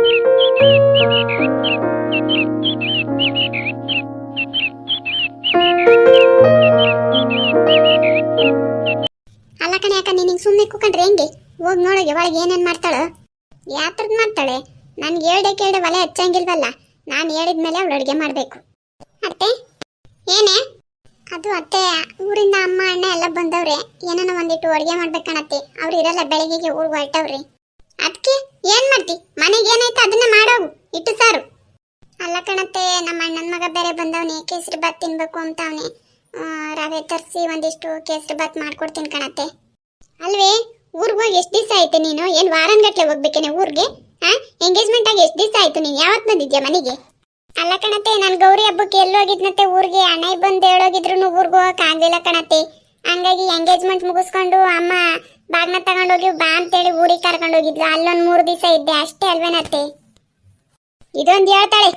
ಅಲ್ಲ ಕಣೆ, ಯಾಕ ನೀನು ಸುಮ್ಮನೆ ಕೂಕೊಂಡ್ರೆ ಹೆಂಗೆ? ಹೋಗಿ ನೋಡಿ ಒಳಗೆ ಏನೇನು ಮಾಡ್ತಾಳು. ಯಾತ್ರದ್ ಮಾಡ್ತಾಳೆ. ನನ್ಗೆ ಹೇಳ್ದೆ ಕೇಳ್ದೆ ಒಲೆ ಹಚ್ಚಂಗಿಲ್ವಲ್ಲ. ನಾನು ಹೇಳಿದ್ಮೇಲೆ ಅವಳು ಅಡುಗೆ ಮಾಡಬೇಕು. ಅತ್ತೆ? ಏನೇ? ಅದು ಅತ್ತೆ, ಊರಿಂದ ಅಮ್ಮ, ಅಣ್ಣ ಎಲ್ಲ ಬಂದವ್ರೆ. ಏನಾನ ಒಂದಿಟ್ಟು ಅಡುಗೆ ಮಾಡ್ಬೇಕಣತ್ತೆ. ಅವ್ರು ಇರಲ್ಲ, ಬೆಳಿಗ್ಗೆಗೆ ಊರಿಗೆ ಹೊರಟವ್ರಿ. ಅದಕ್ಕೆ ಏನ್ ಮಾಡ್ತಿ? ಮನೆಗೆ ಏನಾಯ್ತು? ಅದನ್ನ ಮಾಡೋ ಇಟ್ಟು ಸಾರು. ಅಲ್ಲ ಕಣತ್ತೆ, ನಮ್ಮ ಅಣ್ಣನ ಮಗ ಬೇರೆ ಬಂದವನೆ. ಕೇಸರಿ ಬಾತ್ ತಿನ್ಬೇಕು ಅಂತ ಅವನೇ. ರವೆ ತರಿಸಿ ಒಂದಿಷ್ಟು ಕೇಸರಿ ಬಾತ್ ಮಾಡ್ಕೊಡ್ತೀನಿ ಕಣತ್ತೆ. ಅಲ್ವೇ, ಊರಿಗೆ ಹೋಗಿ ಎಷ್ಟು ದಿವಸ ಆಯ್ತು ನೀನು? ಏನು ವಾರನ್ಗಟ್ಲೆ ಹೋಗ್ಬೇಕೇನೆ ಊರಿಗೆ? ಹಾ ಎಂಗೇಜ್ಮೆಂಟ್ ಆಗಿ ಎಷ್ಟು ದಿವಸ ಆಯ್ತು ನೀನು? ಯಾವತ್ತು ಬಂದಿದ್ಯಾ ಮನೆಗೆ? ಅಲ್ಲ ಕಣತ್ತೆ, ನಾನು ಗೌರಿ ಹಬ್ಬಕ್ಕೆ ಎಲ್ಲೋಗಿದ್ನತ್ತೆ ಊರಿಗೆ? ಅಣ್ಣ ಬಂದು ಹೇಳೋಗಿದ್ರು ಊರಿಗೆ ಹೋಗಕ್ ಆಗ್ಲಿಲ್ಲ ಕಣತ್ತೆ. ಹಂಗಾಗಿ ಎಂಗೇಜ್ಮೆಂಟ್ ಮುಗಿಸ್ಕೊಂಡು ಅಮ್ಮ ಬಾಗ್ನ ತಗೊಂಡೋಗಿ ಬಾ ಅಂತೇಳಿ ಊರಿಗೆ ಕರ್ಕೊಂಡು ಹೋಗಿದ್ಲು. ಅಲ್ಲೊಂದು ಮೂರು ದಿವಸ ಇದ್ದೆ. ಅಷ್ಟೇ ಅಲ್ವೇನತ್ತೆ ಇದೊಂದು ಹೇಳ್ತಾಳೆ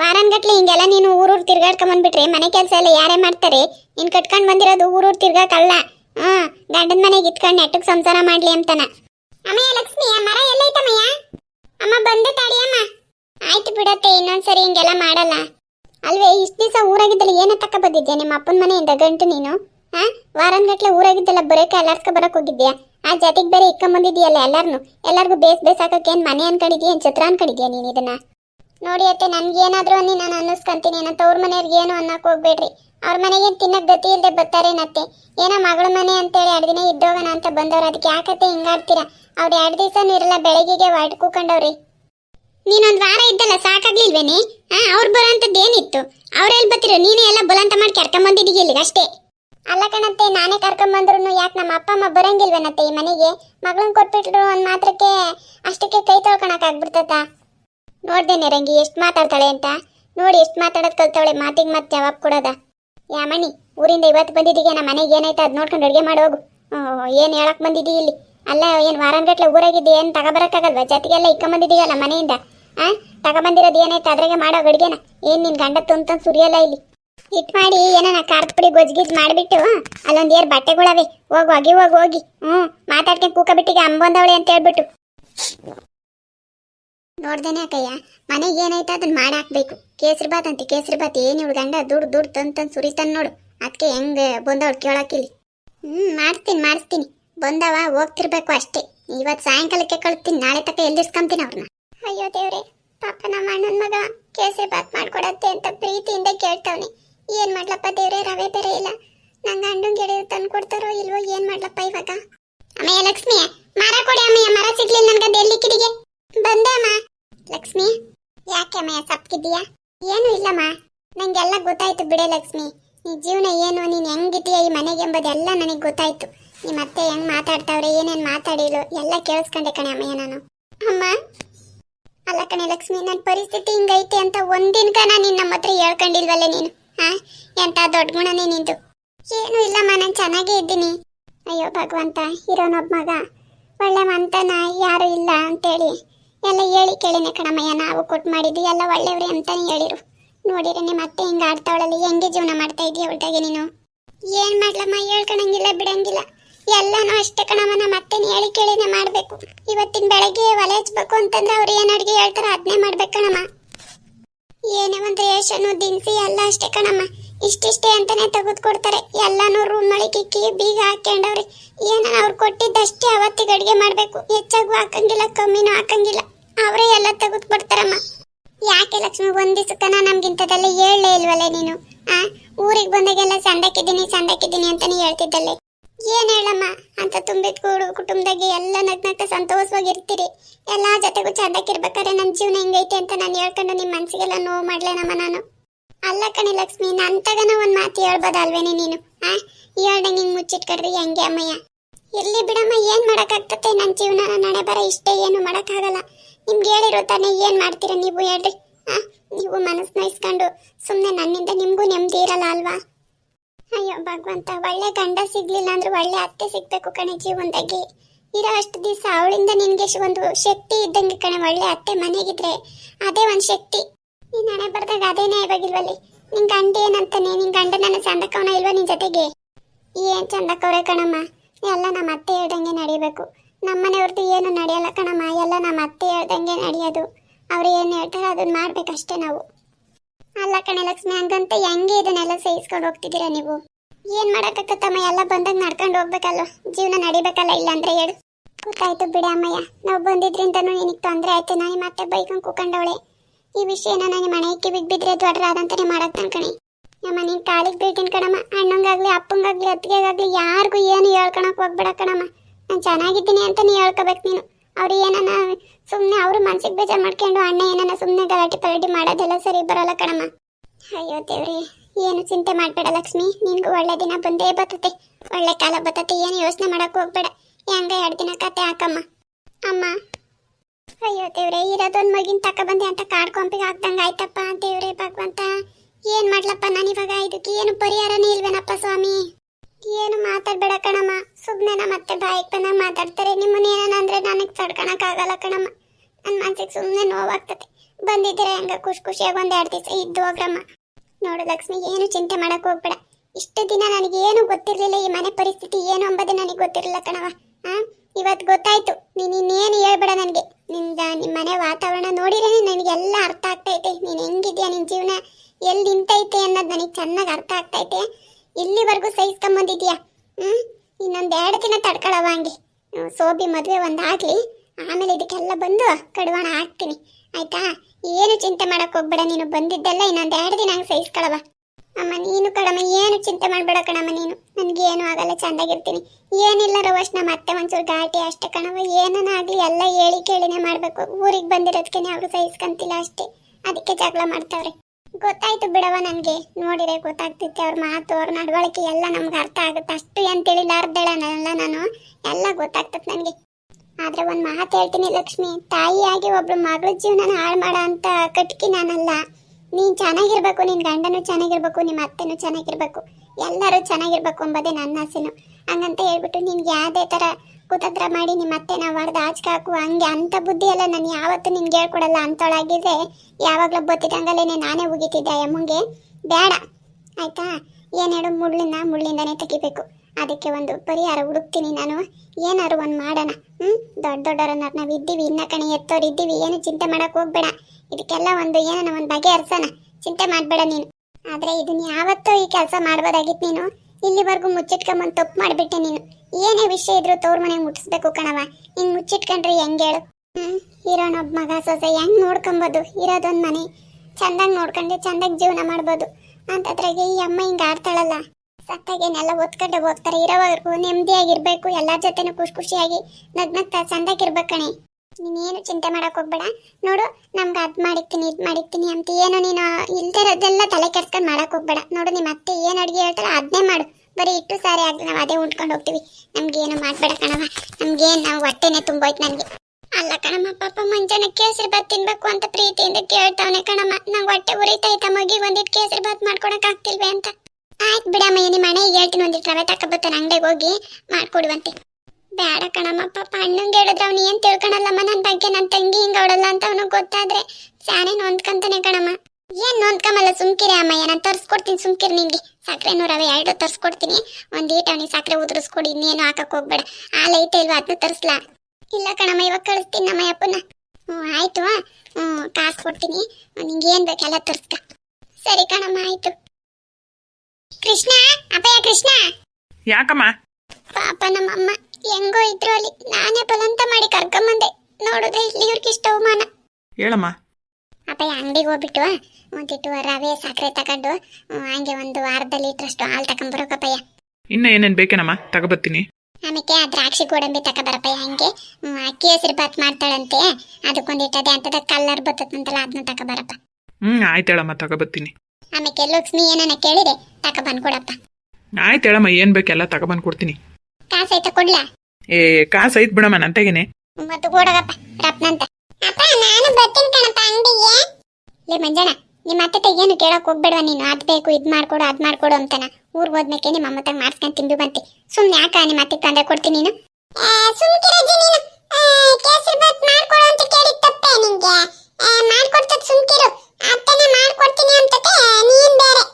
ವಾರನ್ ಗಟ್ಲೆ ಹಿಂಗೆಲ್ಲ ನೀನು ಊರೂರು ತಿರ್ಗಾಡ್ಕೊಂಡ್ ಬಂದ್ಬಿಟ್ರೆ ಮನೆ ಕೆಲಸ ಎಲ್ಲ ಯಾರೇ ಮಾಡ್ತಾರೆ? ನೀನ್ ಕಟ್ಕೊಂಡ್ ಬಂದಿರೋದು ಊರೂರು ತಿರ್ಗಾಕಲ್ಲ? ಹ್ಮ್ ಗಂಡನ ಮನೆಗೆ ಇಟ್ಕೊಂಡು ನೆಟ್ಟಕ್ ಸಂಸಾರ ಮಾಡ್ಲಿ ಅಂತಾನ. ಅಮ್ಮಯ್ಯ, ಲಕ್ಷ್ಮಿ ಮರ ಎಲ್ಲೈತಮ್ಮಯ್ಯ? ಅಮ್ಮ ಬಂದೆ ತಾಡಿಯಮ್ಮ ಆಯ್ತು ಬಿಡತ್ತೆ, ಇನ್ನೊಂದ್ಸರಿ ಹಿಂಗೆಲ್ಲ ಮಾಡಲ್ಲ. ಅಲ್ವೇ, ಇಷ್ಟ ದಿವಸ ಊರಾಗಿದ್ದಲ್ಲ ಏನ ತಕ್ಕ ಬಂದಿದ್ಯಾ? ನಿಮ್ಮ ಅಪ್ಪನ ಮನೆಯಿಂದ ಗಂಟು ನೀನು? ಹಾ ವಾರನ್ಗಟ್ಲೆ ಊರಾಗಿದ್ದಲ್ಲ ಬರೋಕೆ ಎಲ್ಲಾರ್ಸ್ಕ ಬರಕ್ ಹೋಗಿದ್ಯಾ? ಆ ಜಾತಿಗೆ ಬೇರೆ ಇಕ್ಕಂಬಂದಿದ್ಯಲ್ಲ ಎಲ್ಲಾರ್ನು? ಎಲ್ಲಾರ್ಗು ಬೇಸ್ ಬೇಸ್ ಹಾಕಕ್ಕೆ ಏನ್ ಮನೆ ಅನ್ಕೊಂಡಿದ್ಯಾ, ಏನ್ ಛತ್ರ ಅನ್ಕೊಂಡಿದ್ಯಾ ನೀನು ಇದನ್ನ? ನೋಡಿ ಅತ್ತೆ, ನನ್ಗೇನಾದ್ರೂ ಅನ್ನಿ, ನಾನು ಅನ್ನಿಸ್ಕೊಂತೀನಿ. ನನ್ನ ತವ್ರ ಮನೆಯವ್ರಿಗೆ ಏನು ಅನ್ನಕ್ ಹೋಗ್ಬೇಡ್ರಿ. ಅವ್ರ ಮನೆಗೆ ತಿನ್ನಕ್ಕೆ ಗತಿ ಇಲ್ಲದೆ ಬರ್ತಾರೇನತ್ತೆ ಏನೋ ಮಗಳ ಮನೆ ಅಂತೇಳಿ ಎರಡು ದಿನ ಇದ್ದೋಗೋಣ ಅಂತ ಬಂದವ್ರು. ಅದಕ್ಕೆ ಯಾಕತ್ತೆ ಹಿಂಗಾಡ್ತೀರಾ ಅವ್ರು ಎರಡು ದಿವಸನೂ ಇರಲ್ಲ, ಬೆಳಗ್ಗೆಗೆ ವಾಟ್ ಕೂಕೊಂಡವ್ರಿ. ನೀನೊಂದ್ ವಾರ ಇದ್ದಲ್ಲ, ಸಾಕಾಗ್ಲಿಲ್ವೇನೆ? ಹಾ ಅವ್ರು ಬರೋಂಥದ್ದು ಏನಿತ್ತು? ಅವ್ರೆಲ್ಲಿ ಬರ್ತಿರೋ? ನೀನೇ ಎಲ್ಲ ಬಲಂತ ಮಾಡಿ ಕರ್ಕೊಂಡ್ ಬಂದಿದ್ದೀಯ ಇಲ್ಲಿಗೆ ಅಷ್ಟೇ. ಅಲ್ಲ ಕಣತ್ತೆ, ನಾನೇ ಕರ್ಕೊಂಡ್ ಬಂದ್ರು ಯಾಕೆ ನಮ್ಮ ಅಪ್ಪ ಅಮ್ಮ ಬರಂಗಿಲ್ವೇನತ್ತೆ ಈ ಮನೆಗೆ? ಮಗಳನ್ನ ಕೊಟ್ಬಿಟ್ರು ಒಂದ್ ಮಾತ್ರಕ್ಕೆ ಅಷ್ಟಕ್ಕೆ ಕೈ ತೊಳ್ಕೊಳಕ್ ಆಗ್ಬಿಡ್ತದ ನೋಡ್ದೇನೆ ರಂಗಿ, ಎಷ್ಟು ಮಾತಾಡ್ತಾಳೆ ಅಂತ. ನೋಡಿ, ಎಷ್ಟು ಮಾತಾಡೋದ್ ಕಲ್ತಾವಳೆ, ಮಾತಿಗೆ ಮತ್ತೆ ಜವಾಬ್ ಕೊಡೋದ. ಯಾಮಣಿ ಊರಿಂದ ಇವತ್ತು ಬಂದಿದ್ದೀಗ ನಮ್ಮ ಮನೆಗೆ ಏನಾಯ್ತು? ಅದ್ ನೋಡ್ಕೊಂಡು ಅಡುಗೆ ಮಾಡೋಗು ಏನು ಹೇಳಕ್ ಬಂದಿದ್ದೀ ಇಲ್ಲಿ? ಅಲ್ಲ, ಏನು ವಾರನ್ಗಟ್ಲೆ ಊರಾಗಿದ್ದೆ ಏನು ತಗೊಬರಕ್ಕಾಗಲ್ವಾ? ಜೊತೆಗೆಲ್ಲ ಇಕ್ಕೊಂಬಂದಿದ್ದೀಯಲ್ಲ ಮನೆಯಿಂದ? ಆ, ತಗೊಬಂದಿರೋದು ಏನೈತೆ ಅದ್ರಾಗೆ ಮಾಡೋ ಅಡುಗೆನ? ಏನ್ ನಿನ್ ಗಂಡ ತುಂತ ಸುರಿಯಲ್ಲ ಇಲ್ಲಿ? ಹಿಟ್ ಮಾಡಿ ಏನನ ಖಾರದ ಪುಡಿ ಗೊಜ್ಗಿಜ್ ಮಾಡಿಬಿಟ್ಟು ಅಲ್ಲೊಂದು ಏರ್ ಬಟ್ಟೆಗಳವೆ. ಹೋಗಿ ಹೋಗಿ ಹೋಗಿ ಹೋಗಿ. ಹ್ಞೂ ಕೂಕ ಬಿಟ್ಟಿಗೆ ಅಂಬಂದವಳೆ ಅಂತ ಹೇಳ್ಬಿಟ್ಟು. ನೋಡ್ದೇನೆ ಅಕ್ಕಯ್ಯ, ಮನೆಗೆ ಏನೈತೆ ಅದನ್ನ ಮಾಡಾಕ್ಬೇಕು. ಕೇಸರಿ ಬಾತ್ ಕೇಸರಿಬಾತ್ ಕೇಸರಿ ಬಾತ್ ಏನು ಇವಳು ಗಂಡ ದುಡ್ಡು ದುಡ್ಡು ತಂದು ತಂದು ಸುರಿತಾನೆ ನೋಡು. ಅದಕ್ಕೆ ಹೆಂಗೆ ಬಂದವಳು ಕೇಳಕ್ಕಿಲ್ಲಿ. ಹ್ಞೂ ಮಾಡಿಸ್ತೀನಿ ಮಾಡಿಸ್ತೀನಿ. ಬಂದವ, ಹೋಗ್ತಿರ್ಬೇಕು ಅಷ್ಟೇ. ಇವತ್ ಸಾಯಂಕಾಲಕ್ಕೆ ಕಳ್ತೀನಿ ನಾಳೆ ತಕ್ಕ ಎಲ್ಲಿಸ್ಕೊಂತೀನಿ ಅವ್ರನ್ನ ಅಯ್ಯೋ ದೇವ್ರೆ, ಪಾಪ ನಮ್ಮ ಅಣ್ಣನ ಮಗ ಕೇಸರಿ ಬಾತ್ ಮಾಡ್ಕೊಡತ್ತೆ ಅಂತ ಪ್ರೀತಿಯಿಂದ ಕೇಳ್ತವ್ನಿ. ಏನ್ ಮಾಡ್ಲಪ್ಪ ದೇವ್ರೆ, ರವೆ ಬೇರೆ ಇಲ್ಲ. ನಂಗೆ ಅಣ್ಣನ್ ಗೆಳೆಯರು ತಂದು ಕೊಡ್ತಾರೋ ಇಲ್ವೋ ಏನ್ ಮಾಡ್ಲಪ್ಪ ಇವಾಗ? ಅಮ್ಮಯ್ಯ, ಲಕ್ಷ್ಮಿ, ಮರ ಕೊಡಿ ಅಮ್ಮಯ್ಯ, ಮರ ಸಿಗ್ಲಿಲ್ಲ ಎಲ್ಲಿ ಕಿಡಿಗೆ? ಬಂದೆ ಅಮ್ಮ. ಲಕ್ಷ್ಮಿ, ಯಾಕೆ ಅಮ್ಮಯ್ಯ ಸಪ್ಗಿದ್ಯಾ ಏನು ಇಲ್ಲಮ್ಮ. ನಂಗೆಲ್ಲ ಗೊತ್ತಾಯ್ತು ಬಿಡೆ ಲಕ್ಷ್ಮಿ. ನೀ ಜೀವನ ಏನು, ನೀನ್ ಹೆಂಗಿದೀಯ ಈ ಮನೆಗೆ ಎಂಬುದೆಲ್ಲ ನನಗ್ ಗೊತ್ತಾಯ್ತು. ನಿಮ್ಮ ಅತ್ತೆ ಹೆಂಗ್ ಮಾತಾಡ್ತಾವ್ರೆ, ಏನೇನ್ ಮಾತಾಡಿಲು ಎಲ್ಲ ಕೇಳಿಸ್ಕೊಂಡೆ ಕಣೆ ಅಮ್ಮಯ್ಯ ನಾನು. ಅಮ್ಮ ಅಲ್ಲ ಕಣೆ ಲಕ್ಷ್ಮಿ ನನ್ನ ಪರಿಸ್ಥಿತಿ ಹಿಂಗೈತೆ ಅಂತ ಒಂದಿನ ನಾನು ನಿನ್ನ ನಮ್ಮ ಹತ್ರ ಹೇಳ್ಕೊಂಡಿಲ್ವಲ್ಲ ನೀನು, ಹಾ? ಎಂತ ದೊಡ್ಡ ಗುಣನೇ ನಿಂದು? ಏನು ಇಲ್ಲಮ್ಮ, ನಾನು ಚೆನ್ನಾಗೇ ಇದ್ದೀನಿ. ಅಯ್ಯೋ ಭಗವಂತ, ಇರೋನೊಬ್ಬ ಮಗ. ಒಳ್ಳೆ ಮಂತನ, ಯಾರು ಇಲ್ಲ ಅಂತೇಳಿ. ಎಲ್ಲ ಹೇಳಿ ಕೇಳಿನೆ ಕಣಮ್ಮಯ್ಯ, ನಾವು ಕೊಟ್ಟು ಮಾಡಿದ್ದು ಎಲ್ಲ ಒಳ್ಳೆಯವ್ರಿ ಅಂತಾನೆ ಹೇಳಿರು. ನೋಡಿರಿ ನಿಮ್ಮ ಅತ್ತೆ ಹಿಂಗೆ ಆಡ್ತಾವಳಲ್ಲಿ, ಹೆಂಗೆ ಜೀವನ ಮಾಡ್ತಾ ಇದೀಯ ಒಟ್ಟಾಗಿ ನೀನು? ಏನು ಮಾಡ್ಲಮ್ಮ ಹೇಳ್ಕೊಳಂಗಿಲ್ಲ ಬಿಡಂಗಿಲ್ಲ. ಎಲ್ಲಾನು ಅಷ್ಟೇ ಕಣಮ್ಮ ನಮ್ಮ ಹೇಳಿ ಕೇಳಿನೇ ಮಾಡ್ಬೇಕು. ಇವತ್ತಿನ ಬೆಳಗ್ಗೆ ಒಲೆ ಹಚ್ಬೇಕು ಅಂತಂದ್ರೆ ಅವ್ರು ಏನ್ ಅಡ್ಗೆ ಹೇಳ್ತಾರ ಅದನ್ನೇ ಮಾಡ್ಬೇಕು ಕಣಮ್ಮ ಏನೇ ಒಂದು ರೇಷನ್ನು, ದಿನಸಿ ಎಲ್ಲ ಅಷ್ಟೇ ಕಣಮ್ಮ ಇಷ್ಟಿಷ್ಟೇ ಅಂತಾನೆ ತೆಗೆದು ಕೊಡ್ತಾರೆ ಎಲ್ಲಾನು ರೂಮ್ ಒಳಗೆ ಕಿಕ್ಕಿ, ಬೀಗ ಹಾಕೊಂಡವ್ರಿ ಏನಾನ ಅವ್ರು ಕೊಟ್ಟಿದ್ದಷ್ಟೇ ಅವತ್ತಿಗೆ ಅಡುಗೆ ಮಾಡಬೇಕು. ಹೆಚ್ಚಾಗೂ ಹಾಕಂಗಿಲ್ಲ, ಕಮ್ಮಿನೂ ಹಾಕಂಗಿಲ್ಲ. ಅವರೇ ಎಲ್ಲ ತೆಗೆದು ಕೊಡ್ತಾರಮ್ಮ ಯಾಕೆ ಲಕ್ಷ್ಮಿ, ಒಂದ್ ಕಣ ನಮ್ಗಿಂತದೆಲ್ಲ ಹೇಳಲೇ ಇಲ್ವಲ್ಲ ನೀನು? ಆ, ಊರಿಗೆ ಬಂದಾಗೆಲ್ಲ ಸಂದಕ್ಕಿದ್ದೀನಿ ಸಂದಕ್ಕಿದ್ದೀನಿ ಅಂತಾನೆ ಹೇಳ್ತಿದ್ದಲ್ಲೇ. ಏನ್ ಹೇಳಮ್ಮ? ಅಂತ ತುಂಬಿದ ಕೂಡು ಕುಟುಂಬದಾಗೆ ಎಲ್ಲ ನಗ್ನಗ್ತ ಸಂತೋಷವಾಗಿರ್ತೀರಿ ಎಲ್ಲಾ ಜೊತೆಗೂ ಚಂದಕ್ಕಿರ್ಬೇಕಾದ್ರೆ ನನ್ನ ಜೀವನ ಹೆಂಗೈತೆ ಅಂತ ನಾನು ಹೇಳ್ಕೊಂಡು ನಿಮ್ಮ ಮನ್ಸಿಗೆಲ್ಲ ನೋವು ಮಾಡ್ಲೇನಮ್ಮ ನಾನು? ಅಲ್ಲ ಕಣಿ ಲಕ್ಷ್ಮಿ ನನ್ ತಗನ ಒಂದ್ ಮಾತು ಹೇಳ್ಬೋದಲ್ವೇನೆ ನೀನು? ಆ? ಹೇಳ್ದಂಗೆ ಹಿಂಗ್ ಮುಚ್ಚಿಟ್ಕಡ್ರಿ ಹೆಂಗೆ ಅಮ್ಮಯ್ಯ? ಇರ್ಲಿ ಬಿಡಮ್ಮ, ಏನ್ ಮಾಡಕ್ಕಾಗ್ತತೆ ನನ್ನ ಜೀವನ? ನಡೆ ಬರ ಇಷ್ಟೇ, ಏನು ಮಾಡಕ್ಕಾಗಲ್ಲ. ನಿಮ್ಗೆ ಹೇಳಿರೋ ತಾನೇ ಏನ್ ಮಾಡ್ತೀರಾ ನೀವು ಹೇಳ್ರಿ. ಆ? ನೀವು ಮನಸ್ಸು ನೋಯಿಸ್ಕೊಂಡು ಸುಮ್ಮನೆ ನನ್ನಿಂದ ನಿಮಗೂ ನೆಮ್ಮದಿ ಇರಲ್ಲ ಅಲ್ವಾ? ಅಯ್ಯೋ, ಭಗವಂತ, ಒಳ್ಳೆ ಗಂಡ ಸಿಗ್ಲಿಲ್ಲ ಅಂದ್ರೆ ಒಳ್ಳೆ ಅತ್ತೆ ಸಿಗ್ಬೇಕು ಕಣೆ ಜೀವನದಾಗೆ. ಇರೋ ಅಷ್ಟು ದಿವಸ ಅವಳಿಂದ ನಿನ್ಗೆ ಒಂದು ಶಕ್ತಿ ಇದ್ದಂಗೆ ಕಣೆ, ಒಳ್ಳೆ ಅತ್ತೆ ಮನೆಗಿದ್ರೆ. ಅದೇ ಒಂದು ಶಕ್ತಿ. ನೀನ್ ಹಣೆ ಬರ್ದಾಗ ಅದೇನೇ ಇವಾಗಿಲ್ವಲ್ಲಿ ನಿನ್ ಗಂಡ ಏನಂತಾನೆ? ನಿನ್ ಗಂಡ ನನ್ನ ಚಂದಕವನ ಇಲ್ವಾ ನಿನ್ ಜೊತೆಗೆ? ಏನ್ ಚಂದಕ್ಕವ್ರೆ ಕಣಮ್ಮ? ಎಲ್ಲ ನಮ್ಮ ಅತ್ತೆ ಹೇಳ್ದಂಗೆ ನಡಿಬೇಕು. ನಮ್ಮನೆಯವ್ರದ್ದು ಏನು ನಡೆಯಲ್ಲ ಕಣಮ್ಮ? ಎಲ್ಲ ನಮ್ಮ ಅತ್ತೆ ಹೇಳ್ದಂಗೆ ನಡೆಯೋದು. ಅವ್ರು ಏನು ಹೇಳ್ತಾರೆ ಅದನ್ನ ಮಾಡ್ಬೇಕಷ್ಟೇ ನಾವು. ಅಲ್ಲ ಕಣೆ ಲಕ್ಷ್ಮಿ, ಹಂಗಂತ ಹೆಂಗೆ ಇದನ್ನೆಲ್ಲ ಸಹಿಸ್ಕೊಂಡು ಹೋಗ್ತಿದ್ದೀರಾ ನೀವು? ಏನ್ ಮಾಡಕ್ಕಾಗತ್ತಮ್ಮ ಎಲ್ಲ ಬಂದಾಗ ನಡ್ಕೊಂಡು ಹೋಗ್ಬೇಕಲ್ಲ ಜೀವನ ನಡಿಬೇಕಲ್ಲ ಇಲ್ಲಾಂದ್ರೆ ಹೇಳು. ಗೊತ್ತಾಯ್ತು ಬಿಡಿ ಅಮ್ಮಯ್ಯ. ನಾವು ಬಂದಿದ್ರಿಂದನೂ ನಿನಗೆ ತೊಂದರೆ ಆಯ್ತು. ನಾನು ಮತ್ತೆ ಬೈಕೊಂಡು ಕೂಕೊಂಡವಳೆ. ಈ ವಿಷಯನ ನಾನು ಮನೆಗೆ ಬಿದ್ಬಿದ್ರೆ ದೊಡ್ಡದಾದಂತಾನೆ ಮಾಡಕ್ ಕಣೆ. ನಮ್ಮ ನಿನ್ ಕಾಲಿಗೆ ಬೀಳ್ತೀನಿ ಕಣಮ್ಮ. ಅಣ್ಣಂಗಾಗ್ಲಿ, ಅಪ್ಪಂಗಾಗ್ಲಿ, ಅತ್ತಿಗೆಗಾಗ್ಲಿ ಯಾರಿಗೂ ಏನು ಹೇಳ್ಕೊಳಕ್ ಹೋಗ್ಬೇಡ ಕಣಮ್ಮ. ನಾನು ಚೆನ್ನಾಗಿದ್ದೀನಿ ಅಂತ ನೀ ಹೇಳ್ಕೊಬೇಕು ನೀನು. ಅವ್ರು ಏನನ್ನ ಸುಮ್ಮನೆ ಅವ್ರ ಮನ್ಸಿಗೆ ಬೇಜಾರ್ ಮಾಡ್ಕೊಂಡು ಅಣ್ಣ ಏನನ್ನ ಸುಮ್ಮನೆ ಗಲಾಟೆ ಪಲಾಟೆ ಮಾಡೋದೆಲ್ಲ ಸರಿ ಬರಲ್ಲ ಕಣಮ್ಮ. ಅಯ್ಯೋ ದೇವ್ರಿ, ಏನು ಚಿಂತೆ ಮಾಡಬೇಡ ಲಕ್ಷ್ಮಿ, ನಿನ್ಗೂ ಒಳ್ಳೆ ದಿನ ಬಂದೇ ಬರ್ತತೆ. ಒಳ್ಳೆ ಕಾಲ ಬರ್ತತೆ, ಏನು ಯೋಚನೆ ಮಾಡಕ್ ಹೋಗ್ಬೇಡ. ಹೆಂಗ ಎರಡು ದಿನ ಕತೆ ಹಾಕಮ್ಮ. ಅಮ್ಮ. ಅಯ್ಯೋ ದೇವ್ರೆ, ಇರೋದೊಂದು ಮಗಿನ ತಕ ಬಂದೆ ಅಂತ ಕಾಡ್ಕೊಂಪಿಗೆ ಹಾಕ್ದಂಗ ಆಯ್ತಪ್ಪ ದೇವ್ರೆ ಭಗವಂತ. ಏನ್ ಮಾಡ್ಲಪ್ಪ ನಾನು ಇವಾಗ? ಇದಕ್ಕೆ ಏನು ಪರಿಹಾರನೇ ಇಲ್ವೇನಪ್ಪ ಸ್ವಾಮಿ? ಏನು ಮಾತಾಡ್ಬೇಡ ಕಣಮ್ಮ. ನಮ್ಮ ಮತ್ತೆ ಬಾಯಿಗೆ ಬಂದಾಗ ಮಾತಾಡ್ತಾರೆ ನಿಮ್ಮನ್ನ ಏನಂದ್ರೆ ನನಗೆ ತಡ್ಕೊಳಕ್ ಆಗಲ್ಲ ಕಣಮ್ಮ. ನನ್ನ ಮನ್ಸಿಗೆ ಸುಮ್ಮನೆ ನೋವಾಗ್ತದೆ. ಬಂದಿದ್ದೀರಾ ಹೆಂಗ ಖುಷಿ ಖುಷಿಯಾಗಿ ಒಂದ್ ಎರಡು ದಿವಸ ಇದ್ದು ಹೋಗ್ರಮ್ಮ. ನೋಡು ಲಕ್ಷ್ಮಿ, ಏನು ಚಿಂತೆ ಮಾಡಕ್ ಹೋಗ್ಬೇಡ. ಇಷ್ಟು ದಿನ ನನಗೆ ಏನು ಗೊತ್ತಿರ್ಲಿಲ್ಲ, ಈ ಮನೆ ಪರಿಸ್ಥಿತಿ ಏನು ಅಂಬುದು ನನಗೆ ಗೊತ್ತಿರಲಿಲ್ಲ ಕಣವ ಆ? ಇವತ್ತು ಗೊತ್ತಾಯ್ತು. ನೀನ್ ಇನ್ನೇನು ಹೇಳ್ಬೇಡ ನನಗೆ. ನಿಂದ ನಿಮ್ಮ ಮನೆ ವಾತಾವರಣ ನೋಡಿರೇನೆ ನನಗೆಲ್ಲ ಅರ್ಥ ಆಗ್ತೈತೆ ನೀನ್ ಹೆಂಗಿದ್ಯಾ ನಿನ್ ಜೀವನ? ಎಲ್ಲಿ ನಿಂತೈತೆ ಅನ್ನೋದು ನನಗೆ ಚೆನ್ನಾಗಿ ಅರ್ಥ ಆಗ್ತೈತೆ ಇಲ್ಲಿವರೆಗೂ ಸಹಿಸ್ಕೊಂಬಂದಿದ್ಯಾ? ಹ್ಮ್? ಇನ್ನೊಂದ್ ಎರಡು ದಿನ ತಡ್ಕೊಳವ ಹಂಗೆ. ಸೋಬಿ ಮದುವೆ ಒಂದಾಗ್ಲಿ. ಆಮೇಲೆ ಇದಕ್ಕೆಲ್ಲ ಬಂದು ಕಡುವಾಣ ಹಾಕ್ತೀನಿ. ಆಯ್ತಾ? ಏನು ಚಿಂತೆ ಮಾಡಕ್ ಹೋಗ್ಬೇಡ, ನೀನು ಬಂದಿದ್ದೆಲ್ಲ ಇನ್ನೊಂದು ಎರಡು ದಿನ ಹಂಗೆ ಸಹಿಸ್ಕೊಳವ ಅಮ್ಮ, ನೀನು ಕಡಮ ಏನು ಚಿಂತೆ ಮಾಡಬೇಡ ಕಣಮ್ಮ ನೀನು. ನನಗೆ ಏನು ಆಗಲ್ಲ, ಚೆಂದಾಗಿರ್ತೀನಿ. ಏನಿಲ್ಲ ರೋವಶ್ ಮತ್ತೆ ಒಂಚೂರು ಘಾಟಿ ಅಷ್ಟೇ ಕಣವ ಆಗ್ಲಿ, ಎಲ್ಲ ಹೇಳಿ ಕೇಳಿನೇ ಮಾಡ್ಬೇಕು. ಊರಿಗೆ ಬಂದಿರೋದಕ್ಕೆ ಅವರು ಸಹಿಸ್ಕೊಂತಿಲ್ಲ ಅಷ್ಟೇ. ಅದಕ್ಕೆ ಜಗಳ ಮಾಡ್ತಾವ್ರೆ. ಗೊತ್ತಾಯ್ತು ಬಿಡವ ನನಗೆ. ನೋಡಿರೆ ಗೊತ್ತಾಗ್ತೈತೆ ಅವ್ರ ಮಾತು, ಅವ್ರ ನಡವಳಿಕೆ ಎಲ್ಲ ನಮ್ಗೆ ಅರ್ಥ ಆಗುತ್ತೆ. ಅಷ್ಟು ಏನ್ ತಿಳಿಲಾರ್ದೇಳನಲ್ಲ ನಾನು. ಎಲ್ಲ ಗೊತ್ತಾಗ್ತದೆ ನನಗೆ. ಆದ್ರೆ ಒಂದು ಮಾತು ಹೇಳ್ತೀನಿ ಲಕ್ಷ್ಮಿ. ತಾಯಿಯಾಗಿ ಒಬ್ಳು ಮಗಳ ಜೀವನ ಹಾಳು ಮಾಡೋ ಅಂತ ಕಟ್ಕಿ ನಾನಲ್ಲ. ನೀನು ಚೆನ್ನಾಗಿರ್ಬೇಕು ನಿನ್ನ ಗಂಡನು ಚೆನ್ನಾಗಿರ್ಬೇಕು ನಿಮ್ಮ ಅತ್ತೆನೂ ಚೆನ್ನಾಗಿರ್ಬೇಕು. ಎಲ್ಲರೂ ಚೆನ್ನಾಗಿರ್ಬೇಕು ಎಂಬುದೇ ನನ್ನ ಆಸೆನು. ಹಂಗಂತ ಹೇಳ್ಬಿಟ್ಟು ನಿನ್ಗೆ ಯಾವುದೇ ತರ ಕುತಂತ್ರ ಮಾಡಿ ನಿಮ್ಮ ಅತ್ತೆನ ಹೊಡೆದು ಆಚೆ ಹಾಕುವ ಹಂಗೆ ಅಂತ ಬುದ್ಧಿ ಎಲ್ಲ ನಾನು ಯಾವತ್ತೂ ನಿನ್ಗೆ ಹೇಳ್ಕೊಡಲ್ಲ ಅಂತೊಳಾಗಿದ್ರೆ ಯಾವಾಗಲೂ ಬತ್ತಿದಂಗಲೇನೆ ನಾನೇ ಉಗಿತಿದ್ದೆ ಅಮ್ಮಂಗೆ. ಬೇಡ, ಆಯ್ತಾ? ಏನೇಳು ಮುಳ್ಳಿನ ಮುಳ್ಳಿಂದನೇ ತೆಗಿಬೇಕು. ಅದಕ್ಕೆ ಒಂದು ಪರಿಹಾರ ಹುಡುಕ್ತೀನಿ ನಾನು. ಏನಾರು ಒಂದು ಮಾಡೋಣ. ಹ್ಮ್? ದೊಡ್ಡ ದೊಡ್ಡವ್ರನ್ನ ನಾವು ಇದ್ದೀವಿ, ಇನ್ನ ಕಣಿ ಎತ್ತೋರು ಇದ್ದೀವಿ, ಏನು ಚಿಂತೆ ಮಾಡಕ್ ಹೋಗ್ಬೇಡ. ಇದಕ್ಕೆಲ್ಲ ಒಂದು ಏನನ ಒಂದು ಬಗೆಹರಿಸೋಣ ಚಿಂತೆ ಮಾಡಬೇಡ ನೀನು. ಆದ್ರೆ ಇದನ್ನ ಯಾವತ್ತೂ ಈ ಕೆಲಸ ಮಾಡ್ಬೋದಾಗಿತ್ತು ನೀನು. ಇಲ್ಲಿವರೆಗೂ ಮುಚ್ಚಿಟ್ಕೊಂಬಂದು ತಪ್ಪು ಮಾಡಿಬಿಟ್ಟೆ ನೀನು. ಏನೇ ವಿಷಯ ಇದ್ರು ತವ್ರ ಮನೆಗೆ ಮುಟ್ಟಿಸ್ಬೇಕು ಕಣವ ಹಿಂಗ್ ಮುಚ್ಚಿಟ್ಕೊಂಡ್ರೆ ಹೆಂಗ್ ಹೇಳು? ಇರೋಣ ಒಬ್ಬ ಮಗ ಸೊಸೆ ಹೆಂಗ್ ನೋಡ್ಕೊಬೋದು? ಇರೋದೊಂದ್ ಮನೆ. ಚಂದಾಗಿ ನೋಡ್ಕೊಂಡು ಚಂದಾಗಿ ಜೀವನ ಮಾಡ್ಬೋದು. ಅಂತದ್ರಾಗೆ ಈ ಅಮ್ಮ ಹಿಂಗ ಆಡ್ತಾಳಲ್ಲ. ಸತ್ತಾಗೇನೆಲ್ಲ ಒತ್ಕೊಂಡು ಹೋಗ್ತಾರೆ. ಇರೋವರೆಗೂ ನೆಮ್ಮದಿಯಾಗಿರ್ಬೇಕು ಎಲ್ಲಾರ ಜೊತೆನೂ ಖುಷಿ ಖುಷಿಯಾಗಿ ನಗ್ನಗ್ತಾ ಚಂದಾಗಿರ್ಬೇಕಣೆ ಕಣೆ. ನೀನೇನು ಚಿಂತೆ ಮಾಡಕ್ ಹೋಗ್ಬೇಡ. ನೋಡು, ನಮ್ಗೆ ಅದ್ ಮಾಡಿರ್ತೀನಿ, ಇದ್ ಮಾಡಿರ್ತೀನಿ ಅಂತ ಏನು ನೀನು ಇಲ್ದಿರೋದೆಲ್ಲ ತಲೆ ಕೆಡ್ಸ್ಕೊಂಡ್ ಮಾಡಕ್ ಹೋಗ್ಬೇಡ. ನೋಡು ನಿಮ್ಮ ಅತ್ತೆ ಏನ್ ಅಡ್ಗೆ ಹೇಳ್ತಾರ ಅದನ್ನೇ ಮಾಡು. ಬರೀ ಇಟ್ಟು ಸಾರಿ ಆಗಲಿ ನಾವು ಅದೇ ಉಂಡ್ಕೊಂಡು ಹೋಗ್ತೀವಿ. ನಮ್ಗೇನು ಮಾಡ್ಬೇಡ ಕಣವ ನಮ್ಗೇನ್ ನಾವು ಹೊಟ್ಟೆನೆ ತುಂಬೋಯ್ತು ನನಗೆ. ಅಲ್ಲ ಕಣಮ್ಮ, ಪಾಪ ಮುಂಜಾನೆ ಕೇಸರಿ ಬಾತ್ ತಿನ್ಬೇಕು ಅಂತ ಪ್ರೀತಿಯಿಂದ ಕೇಳ್ತಾವನೆ ಕಣಮ್ಮ. ನಂಗೆ ಹೊಟ್ಟೆ ಉರಿತೈತ ಮಗಿ ಒಂದಿಟ್ ಕೇಸರಿ ಬಾತ್ ಮಾಡ್ಕೊಡಕ್ ಆಗ್ತಿಲ್ವೇ ಅಂತ. ಆಯ್ತು ಬಿಡಮ್ಮ ನಿಮ್ಮ ಮನೆಗೆ ಹೇಳ್ತೀನಿ ಒಂದಿಟ್ಟು ರವೆ ತಕೊಬತ್ತಾನೆ ಅಂಗಡಿಗೆ ಹೋಗಿ ಮಾಡ್ಕೊಡುವಂತೆ ಬೇಡ ಕಣಮ್ಮ ಪಾಪ ಅಣ್ಣಂಗೆ ಹೇಳಿದ್ರೆ ಅವ್ನು ಏನ್ ತಿಳ್ಕೊಳಲ್ಲಮ್ಮ ನನ್ನ ಬಗ್ಗೆ? ನನ್ನ ತಂಗಿ ಹಿಂಗ ಅವಳಲ್ಲ ಅಂತ ಅವನು ಗೊತ್ತಾದ್ರೆ ಸ್ಯಾನೆ ನೊಂದ್ಕಂತಾನೆ ಕಣಮ್ಮ. ಏನ್ ನೊಂದ್ಕಮಲ್ಲ? ಸುಮ್ಕಿರಿ ಅಮ್ಮ ಏನ ತರ್ಸ್ಕೊಡ್ತೀನಿ ಸುಮ್ಕಿರಿ ನಿಂಗೆ ಸಕ್ಕರೆನೂ ರವೆ ಎರಡು ತರ್ಸ್ಕೊಡ್ತೀನಿ. ಒಂದ್ ಈಟ್ ಅವನಿಗೆ ಸಕ್ಕರೆ ಉದುರಿಸ್ಕೊಡಿ ಇನ್ನೇನು ಹಾಕಕ್ ಹೋಗ್ಬೇಡ. ಆ ಲೈಟ್ ಇಲ್ವಾ ಅದನ್ನ ತರಿಸ್ಲಾ? ಇಲ್ಲ ಕಣಮ್ಮ ಇವಾಗ ಕಳಿಸ್ತೀನಿ ನಮ್ಮ ಅಪ್ಪನ ಹ್ಞೂ ಆಯ್ತು ಹ್ಞೂ ಕಾಸು ಕೊಡ್ತೀನಿ. ನಿಂಗೆ ಏನ್ ಬೇಕೆಲ್ಲ ತರ್ಸ್ಕ. ಸರಿ ಕಣಮ್ಮ ಆಯ್ತು. ಕೃಷ್ಣ? ಅಪ್ಪಯ್ಯ ಕೃಷ್ಣ? ಯಾಕಮ್ಮ? ಪಾಪ ನಮ್ಮಮ್ಮ. ಹೆಂಗೋ ಇದ್ರು ಅಲ್ಲಿ. ನಾನೇ ಬಲಂತ ಮಾಡಿ ಕರ್ಕೊಂಬಂದೆ. ನೋಡಿದ್ರೆ ಇಲ್ಲಿ ಇವ್ರಿಗೆ ಇಷ್ಟ ಅವಮಾನ. ಹೇಳಮ್ಮ. ಅಪ್ಪ ಅಂಗಡಿಗೆ ಹೋಗ್ಬಿಟ್ಟು ಒಂದಿಟ್ಟು ರವೆ ಸಕ್ಕರೆ ತಗೊಂಡು ಹಂಗೆ ಒಂದು ಅರ್ಧ ಲೀಟ್ರ್ ಅಷ್ಟು ಹಾಲು ತಗೊಂಬರೋಕಪ್ಪಯ್ಯ ಇನ್ನ ಏನೇನು ಬೇಕೇನಮ್ಮ? ತಗೋಬತ್ತೀನಿ. ಆಮೇಲೆ ಆ ದ್ರಾಕ್ಷಿ ಗೋಡಂಬಿ ತಗೊಬರಪ್ಪಯ್ಯ ಹಂಗೆ. ಅಕ್ಕಿ ಹೆಸರು ಬಾತ್ ಮಾಡ್ತಾಳಂತೆ. ಅದಕ್ಕೊಂದಿಟ್ಟು ಅದೇ ಅಂತದ ಕಲ್ಲರ್ ಬರ್ತದಂತಲ್ಲ ಅದನ್ನ ತಗೊಬರಪ್ಪ. ಹ್ಮ್ ಆಯ್ತು ಹೇಳಮ್ಮ ತಗೋಬತ್ತೀನಿ. ಆಮೇಲೆ ಲಕ್ಷ್ಮಿ ಏನನ್ನ ಕೇಳಿದೆ ತಕ ಕೊಡಪ್ಪ ಆಯ್ತು ಹೇಳಮ್ಮ ಏನು ಬೇಕೆಲ್ಲ ತಗೊಂಡ್ಬಂದು ಕೊಡ್ತೀನಿ ಕಾಸೈತ ಕೊಡ್ಲ? ಏ ಕಾಸು ಐತ್ ಬಿಡಮ್ಮ ನನ್ ತೆಗಿನಿ. ಮತ್ತೆ ಕೊಡಗಪ್ಪ ರಪ್ನಂತ ಅಪ್ಪ ನಾನು ಬರ್ತೀನಿ ಕಣಪ್ಪ ಅಂಗಡಿಗೆ. ಲೇ ಮಂಜಣ್ಣ ನಿಮ್ಮ ಅತ್ತೆ ಏನು ಕೇಳಕ್ ಹೋಗ್ಬೇಡವ ನೀನು. ಅದ್ ಬೇಕು ಇದ್ ಮಾಡ್ಕೊಡು ಅದ್ ಮಾಡ್ಕೊಡು ಅಂತನ. ಊರ್ಗ್ ಹೋದ್ಮೇಕೆ ನಿಮ್ಮ ಅಮ್ಮ ತಂಗ ಮಾಡ್ಸ್ಕೊಂಡ್ ತಿಂದು ಬಂತಿ. ಸುಮ್ನೆ ಯಾಕ ನಿಮ್ಮ ಅತ್ತೆ ತಂದೆ ಕೊಡ್ತೀನಿ ನೀನು? ಏನ ನೀನು. ಕೇಸರಿ ಬಾತ್ ಮಾಡ್ಕೊಡು ಅಂತ ಕೇಳಿದ ತಪ್ಪೆ ನಿಂಗೆ? ಮಾಡ್ಕೊಡ್ತದ ಸುಮ್ಕಿರು ಅತ್ತನೆ ಮಾಡ್ಕೊಡ್ತೀನಿ ಅಂತತೆ ನೀನ್ ಬೇರೆ.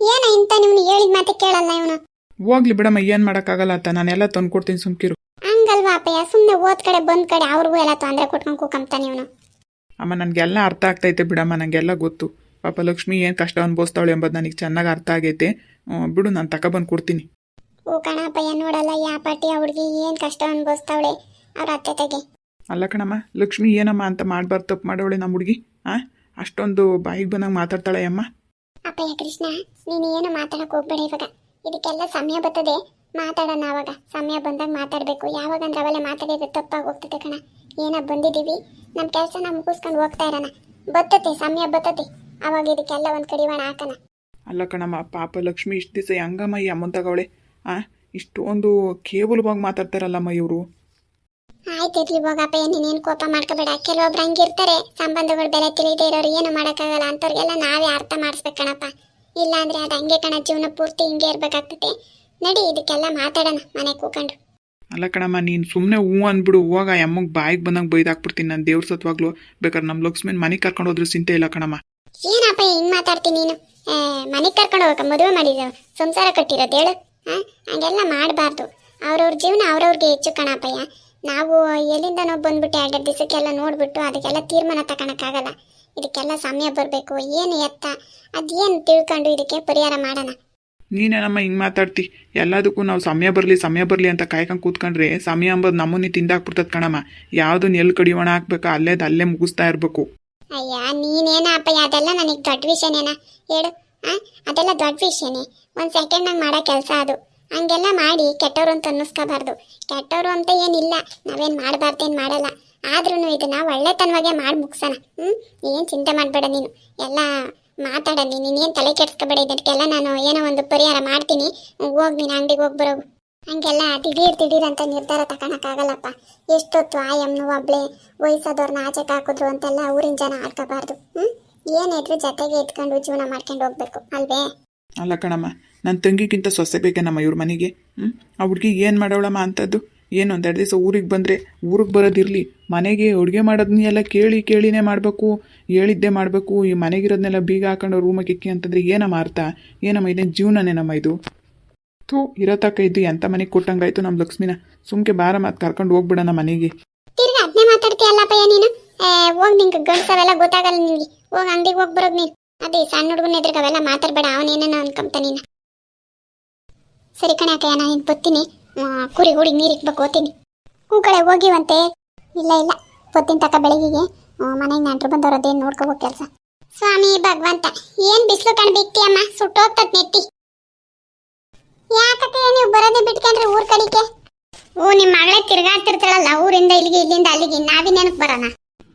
ಏನೋ ಇಂತ ನಿಮ್ನು ಹೇಳಿದ ಮಾತೆ ಕೇಳಲ್ಲ ಇವನು. ಹೋಗ್ಲಿ ಬಿಡಮ್ಮ ಏನು ಮಾಡೋಕ್ಕಾಗಲ್ಲ ಅಂತ. ನಾನೆಲ್ಲ ತಂದು ಕೊಡ್ತೀನಿ ಸುಮ್ಕಿರು. ಹಂಗಲ್ವಾ ಅಪ್ಪಯ್ಯ? ಸುಮ್ಮನೆ ಓದ್ ಕಡೆ ಬಂದ್ ಕಡೆ ಅವ್ರಿಗೂ ಎಲ್ಲ ತೊಂದರೆ ಕೊಟ್ಕೊಂಡು ಕೂಕಂತಾನೆ ಇವನು. ಅಮ್ಮ ನನಗೆಲ್ಲ ಅರ್ಥ ಆಗ್ತೈತೆ ಬಿಡಮ್ಮ ನನಗೆಲ್ಲ ಗೊತ್ತು. ಪಾಪ ಲಕ್ಷ್ಮಿ ಏನು ಕಷ್ಟ ಅನ್ಭವಿಸ್ತಾಳೆ ಎಂಬುದು ನನಗೆ ಚೆನ್ನಾಗಿ ಅರ್ಥ ಆಗೈತೆ. ಹ್ಮ್, ಬಿಡು ನಾನು ತಗೊಬಂದು ಕೊಡ್ತೀನಿ. ಓ ಕಣಪ್ಪಯ್ಯ ನೋಡಲ್ಲ ಯಾ ಪಾಟಿ ಆ ಹುಡುಗಿ ಏನು ಕಷ್ಟ ಅನ್ಭವಿಸ್ತಾವಳೆ ಅವ್ರ ಅತ್ತೆ ತೆಗೆ ಅಲ್ಲ ಕಣಮ್ಮ ಲಕ್ಷ್ಮಿ ಏನಮ್ಮ ಅಂತ ಮಾಡ್ಬಾರ್ದು ತಪ್ಪು ಮಾಡೋಳೆ ನಮ್ಮ ಹುಡುಗಿ? ಆ? ಅಷ್ಟೊಂದು ಬಾಯಿಗೆ ಬಂದಂಗೆ ಮಾತಾಡ್ತಾಳೆ ಅಮ್ಮ. ಅಪ್ಪಯ್ಯ ಕೃಷ್ಣ ನೀನು ಏನು ಮಾತಾಡಕ್ ಹೋಗ್ಬೇಡ ಇವಾಗ. ಇದಕ್ಕೆಲ್ಲ ಸಮಯ ಬರ್ತದೆ. ಮಾತಾಡೋಣ ಆವಾಗ ಸಮಯ ಬಂದಾಗ ಮಾತಾಡಬೇಕು. ಯಾವಾಗ ಅಂದ್ರೆ ಅವೆಲ್ಲ ಮಾತಾಡಿದ್ರೆ ತಪ್ಪಾಗಿ ಹೋಗ್ತದೆ ಕಣ. ಏನೋ ಬಂದಿದ್ದೀವಿ? ನಮ್ಮ ಕೆಲಸ ನಾವು ಮುಗಿಸ್ಕೊಂಡು ಹೋಗ್ತಾ ಇರೋಣ. ಬರ್ತತೆ ಸಮಯ ಬರ್ತತೆ ಅವಾಗ ಇದಕ್ಕೆಲ್ಲ ಒಂದು ಕಡಿವಾಣ ಹಾಕೋಣ. ಅಲ್ಲ ಕಣಮ್ಮ ಪಾಪ ಲಕ್ಷ್ಮಿ ಇಷ್ಟು ದಿವಸ ಹೆಂಗಮ್ಮಯ್ಯ ಈ ಅಮ್ಮಂತಗವಳೆ? ಆ ಇಷ್ಟೊಂದು ಕೇವಲವಾಗಿ ಮಾತಾಡ್ತಾರಲ್ಲಮ್ಮ ಇವರು. ಆಯ್ತು ಇರ್ಲಿ ಹೋಗಪ್ಪ ನೀನೇನು ಕೋಪ ಮಾಡ್ಕೋಬೇಡ. ಕೆಲವೊಬ್ರು ಹಂಗಿರ್ತಾರೆ. ಸಂಬಂಧಗಳು ಬೆಲೆ ತಿಳಿದೇ ಇರೋರು ಏನು ಮಾಡೋಕ್ಕಾಗಲ್ಲ ಅಂಥವ್ರಿಗೆಲ್ಲ ನಾವೇ ಅರ್ಥ ಮಾಡಿಸ್ಬೇಕು ಕಣಪ್ಪ. ಇಲ್ಲಾಂದ್ರೆ ಅದು ಹಂಗೆ ಕಣ ಜೀವನ ಪೂರ್ತಿ ಹಿಂಗೆ ಇರ್ಬೇಕಾಗ್ತದೆ. ನಡಿ ಇದಕ್ಕೆಲ್ಲ ಮಾತಾಡೋಣ ಮನೆ ಕೂಕೊಂಡು ಅಲ್ಲ ಕಣಮ್ಮ ನೀನು ಸುಮ್ಮನೆ ಹೂ ಅಂದ್ಬಿಡು ಹೋಗ ಅಮ್ಮಗ್ ಬಾಯಿಗೆ ಬಂದಂಗೆ ಬೈದಾಕ್ಬಿಡ್ತೀನಿ ನಾನು ದೇವ್ರ ಸತ್ವಾಗ್ಲು. ಬೇಕಾದ್ರೆ ನಮ್ಮ ಲಕ್ಷ್ಮಿನ ಮನೆಗೆ ಕರ್ಕೊಂಡು ಹೋದ್ರೂ ಚಿಂತೆ ಇಲ್ಲ ಕಣಮ್ಮ. ಏನಪ್ಪ ಹಿಂಗ್ ಮಾತಾಡ್ತೀನಿ ನೀನು? ಮನೆಗೆ ಕರ್ಕೊಂಡು ಹೋಗಕ್ಕ ಮದುವೆ ಮಾಡಿದ ಸಂಸಾರ ಕಟ್ಟಿರೋದು ಹೇಳು? ಹಂಗೆಲ್ಲ ಮಾಡಬಾರ್ದು. ಅವ್ರವ್ರ ಜೀವನ ಅವ್ರವ್ರಿಗೆ ಹೆಚ್ಚು ಕಣಪ್ಪಯ್ಯ. ನಾವು ಎಲ್ಲಿಂದನೋ ಬಂದ್ಬಿಟ್ಟು ಎರಡು ದಿವಸಕ್ಕೆಲ್ಲ ನೋಡ್ಬಿಟ್ಟು ಅದಕ್ಕೆಲ್ಲ ತೀರ್ಮಾನ ತಗೊಳಕ್ಕಾಗಲ್ಲ ಇದಕ್ಕೆಲ್ಲ ಸಮಯ ಬರಬೇಕು ಏನು ಎತ್ತ ಅದೇನು ತಿಳ್ಕೊಂಡು ಇದಕ್ಕೆ ಪರಿಹಾರ ಮಾಡೋಣ? ನೀನೇನಮ್ಮ ಹಿಂಗೆ ಮಾತಾಡ್ತಿ. ಎಲ್ಲದಕ್ಕೂ ನಾವು ಸಮಯ ಬರಲಿ ಸಮಯ ಬರಲಿ ಅಂತ ಕಾಯ್ಕೊಂಡು ಕೂತ್ಕೊಂಡ್ರೆ ಸಮಯ ಅಂಬೋದು ನಮ್ಮನ್ನೇ ತಿಂದಾಕ್ಬಿಡ್ತದೆ ಕಣಮ್ಮ. ಯಾವುದನ್ನ ಎಲ್ಲಿ ಕಡಿಯೋಣ ಹಾಕ್ಬೇಕು ಅಲ್ಲೇದು ಅಲ್ಲೇ ಮುಗಿಸ್ತಾ ಇರಬೇಕು. ಅಯ್ಯ ನೀನೇನಪ್ಪ ಅದೆಲ್ಲ ನನಗೆ ದೊಡ್ಡ ವಿಷಯನೇನ? ಹೇಳು ಆ? ಅದೆಲ್ಲ ದೊಡ್ಡ ವಿಷಯನೇ. ಒಂದು ಸೆಕೆಂಡ್ನಾಗ ಮಾಡೋ ಕೆಲಸ ಅದು. ಹಂಗೆಲ್ಲ ಮಾಡಿ ಕೆಟ್ಟವರು ಅಂತ ಅನ್ನಿಸ್ಕೋಬಾರ್ದು. ಕೆಟ್ಟವರು ಅಂತ ಏನಿಲ್ಲ. ನಾವೇನು ಮಾಡಬಾರ್ದೇನು ಮಾಡಲ್ಲ. ಆದ್ರೂ ಇದನ್ನ ಒಳ್ಳೆತನವಾಗೆ ಮಾಡಿ ಮುಗ್ಸೋಣ. ಹ್ಞೂ ಏನು ಚಿಂತೆ ಮಾಡಬೇಡ ನೀನು. ಎಲ್ಲ ಮಾತಾಡ ನೀನು ನೀನೇನು ತಲೆ ಕೆಡ್ಸ್ಕೊಬೇಡ ಇದಕ್ಕೆಲ್ಲ ನಾನು ಏನೋ ಒಂದು ಪರಿಹಾರ ಮಾಡ್ತೀನಿ. ಹೋಗಿ ನೀನು ಅಂಗಡಿಗೆ ಹೋಗಿ ಹಂಗೆಲ್ಲ ದಿಢೀರ್ ದಿಢೀರ್ ಅಂತ ನಿರ್ಧಾರ ತಗೊಳಕ್ಕಾಗಲ್ಲಪ್ಪ ಎಷ್ಟೊತ್ತು ಆ ಎಮ್ನು ಒಬ್ಳೆ ವಯಸ್ಸಾದವ್ರನ್ನ ಆಚೆ ಹಾಕಿದ್ರು ಅಂತೆಲ್ಲ ಊರಿನ ಜನ ಆಡ್ಕೋಬಾರ್ದು. ಹ್ಞೂ ಏನಿದ್ರು ಜೊತೆಗೆ ಇಟ್ಕೊಂಡು ಜೀವನ ಮಾಡ್ಕೊಂಡು ಹೋಗ್ಬೇಕು, ಅಲ್ವೇ? ಅಲ್ಲ ಕಣಮ್ಮ ನನ್ನ ತಂಗಿಗಿಂತ ಸೊಸೆ ಬೇಕೇನಮ್ಮ ಇವ್ರ ಮನೆಗೆ? ಹ್ಞೂ ಆ ಹುಡುಗಿ ಏನು ಮಾಡೋಳಮ್ಮ ಅಂಥದ್ದು ಏನು ಒಂದೆರಡು ದಿವಸ ಊರಿಗೆ ಬಂದರೆ ಊರಿಗೆ ಬರೋದಿರಲಿ ಮನೆಗೆ ಅಡುಗೆ ಮಾಡೋದನ್ನೆಲ್ಲ ಕೇಳಿ ಕೇಳಿನೇ ಮಾಡಬೇಕು, ಹೇಳಿದ್ದೇ ಮಾಡಬೇಕು. ಈ ಮನೆಗಿರೋದನ್ನೆಲ್ಲ ಬೀಗ ಹಾಕೊಂಡು ರೂಮಿಗೆ ಇಕ್ಕಿ ಅಂತಂದ್ರೆ ಏನಮ್ಮ ಅರ್ಥ? ಏನಮ್ಮ ಇದೇನು ಜೀವನನೇನಮ್ಮ ಇದು? ಥೂ ಇರತಕ್ಕ ಇದ್ದು ಎಂಥ ಮನೆಗೆ ಕೊಟ್ಟಂಗಾಯ್ತು ನಮ್ಮ ಲಕ್ಷ್ಮಿನ. ಸುಮ್ಕೆ ಬಾರ ಮಾತು ಕರ್ಕೊಂಡು ಹೋಗ್ಬಿಡೋಣ ಮನೆಗೆ. ಗೊತ್ತಾಗಲ್ಲ ಹೋಗಿ ಅಂಗಡಿಗೆ ಹೋಗಿ ಸಣ್ಣ ಮಾತಾಡ್ಬೇಡ ಸರಿ ಕಣೆ ಅಕ್ಕಯ್ಯ, ನಾನು ಇನ್ನು ಬತ್ತೀನಿ ಆ, ಕುರಿ ಹುಡಿ ನೀರು ಇಕ್ಬೇಕು ಹೋಗ್ತೀನಿ ಹೂ ಕಡೆ ಹೋಗಿವಂತೆ. ಇಲ್ಲ ಇಲ್ಲ. ಬತ್ತೀನಿ ತಕ ಬೆಳಗಿಗೆ ಮನೆಗೆ ನೆಂಟ್ರು ಬಂದವ್ರದ್ದೇನು ನೋಡ್ಕೋಬೇಕು ಕೆಲಸ. ಸ್ವಾಮಿ ಭಗವಂತ ಏನ್ ಬಿಸಿಲು ಕಣ್ ಅಮ್ಮ ಸುಟ್ಟೋಗ್ತದ್ ನೆತ್ತಿ. ಯಾಕಕ್ಕೆ ನೀವು ಬರೋದೇ ಬಿಟ್ಕೊಂಡ್ರೆ ಊರ್ ಕಡಿಕೆ ಓ ನಿಮ್ಮ ಮಗಳೇ ತಿರ್ಗಾಡ್ತಿರ್ತಾಳಲ್ಲ ಊರಿಂದ ಇಲ್ಲಿಗೆ ಇಲ್ಲಿಂದ ಅಲ್ಲಿಗೆ ನಾವಿನ್ನೇನಕ್ ಬರೋಣ?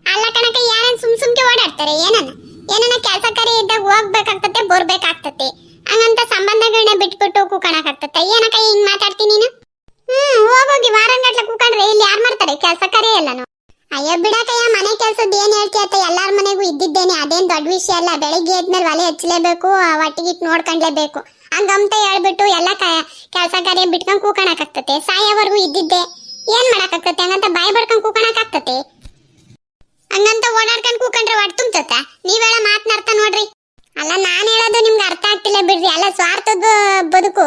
ಅಲ್ಲ ಕಣಕ ಯಾರನ್ ಸುಮ್ ಸುಮ್ಕೆ ಓಡಾಡ್ತಾರೆ? ಏನನ್ನ? ಏನನ್ನ ಕೆಲಸ ಕಾರ್ಯ ಇದ್ದಾಗ ಹೋಗ್ಬೇಕಾಗ್ತತೆ ಬರ್ಬೇಕಾಗ್ತತೆ. ಹಂಗಂತ ಸಂಬಂಧಗಳನ್ನ ಬಿಟ್ಬಿಟ್ಟು ಕೂಕಣಕ್ಕಾಗ್ತತೆ ಏನಕ್ಕ ಹಿಂಗ್ ಮಾತಾಡ್ತೀನಿ ನೀನು? ಹ್ಮ್, ಹೋಗೋಗಿ ವಾರಂಗಟ್ಲೆ ಕೂಕೊಂಡ್ರೆ ಇಲ್ಲಿ ಯಾರು ಮಾಡ್ತಾರೆ? ಕೆಲಸ ಕರೆ ಎಲ್ಲನು. ಅಯ್ಯೋ ಬಿಡಕಯ್ಯ ಮನೆ ಕೆಲಸದ ಏನ್ ಹೇಳ್ತೀಯತ್ತ ಎಲ್ಲಾರ ಮನೆಗೂ ಇದ್ದಿದ್ದೇನೆ. ಅದೇನ್ ದೊಡ್ಡ ವಿಷಯ ಅಲ್ಲ. ಬೆಳಿಗ್ಗೆ ಎದ್ಮೇಲೆ ಒಲೆ ಹಚ್ಚಲೇಬೇಕು ಒಟ್ಟಿಗಿಟ್ ನೋಡ್ಕೊಂಡ್ಲೇಬೇಕು. ಹಂಗಂತ ಹೇಳ್ಬಿಟ್ಟು ಎಲ್ಲ ಕೆಲಸ ಕಾರ್ಯ ಬಿಟ್ಕೊಂಡ್ ಕೂಕಣಕ್ಕಾಗ್ತತೆ ಸಾಯೋವರೆಗೂ ಇದ್ದಿದ್ದೆ. ಏನ್ ಮಾಡಕ್ಕಾಗ್ತತೆ? ಹಂಗಂತ ಬಾಯಿ ಬಡ್ಕೊಂಡ್ ಕೂಕಣಕ್ಕಾಗ್ತತೆ ಹಂಗಂತ ಓಡಾಡ್ಕೊಂಡ್ ಕೂಕೊಂಡ್ರೆ ಹೊಟ್ಟೆ ತುಂಬತ್ತ. ನೀವೆಲ್ಲ ಮಾತನಾಡ್ತಾ ನೋಡ್ರಿ. ಅಲ್ಲ, ನಾನು ಹೇಳೋದು ನಿಮ್ಗೆ ಅರ್ಥ ಆಗ್ತಿಲ್ಲ ಬಿಡ್ರಿ. ಅಲ್ಲ, ಸ್ವಾರ್ಥದ ಬದುಕು,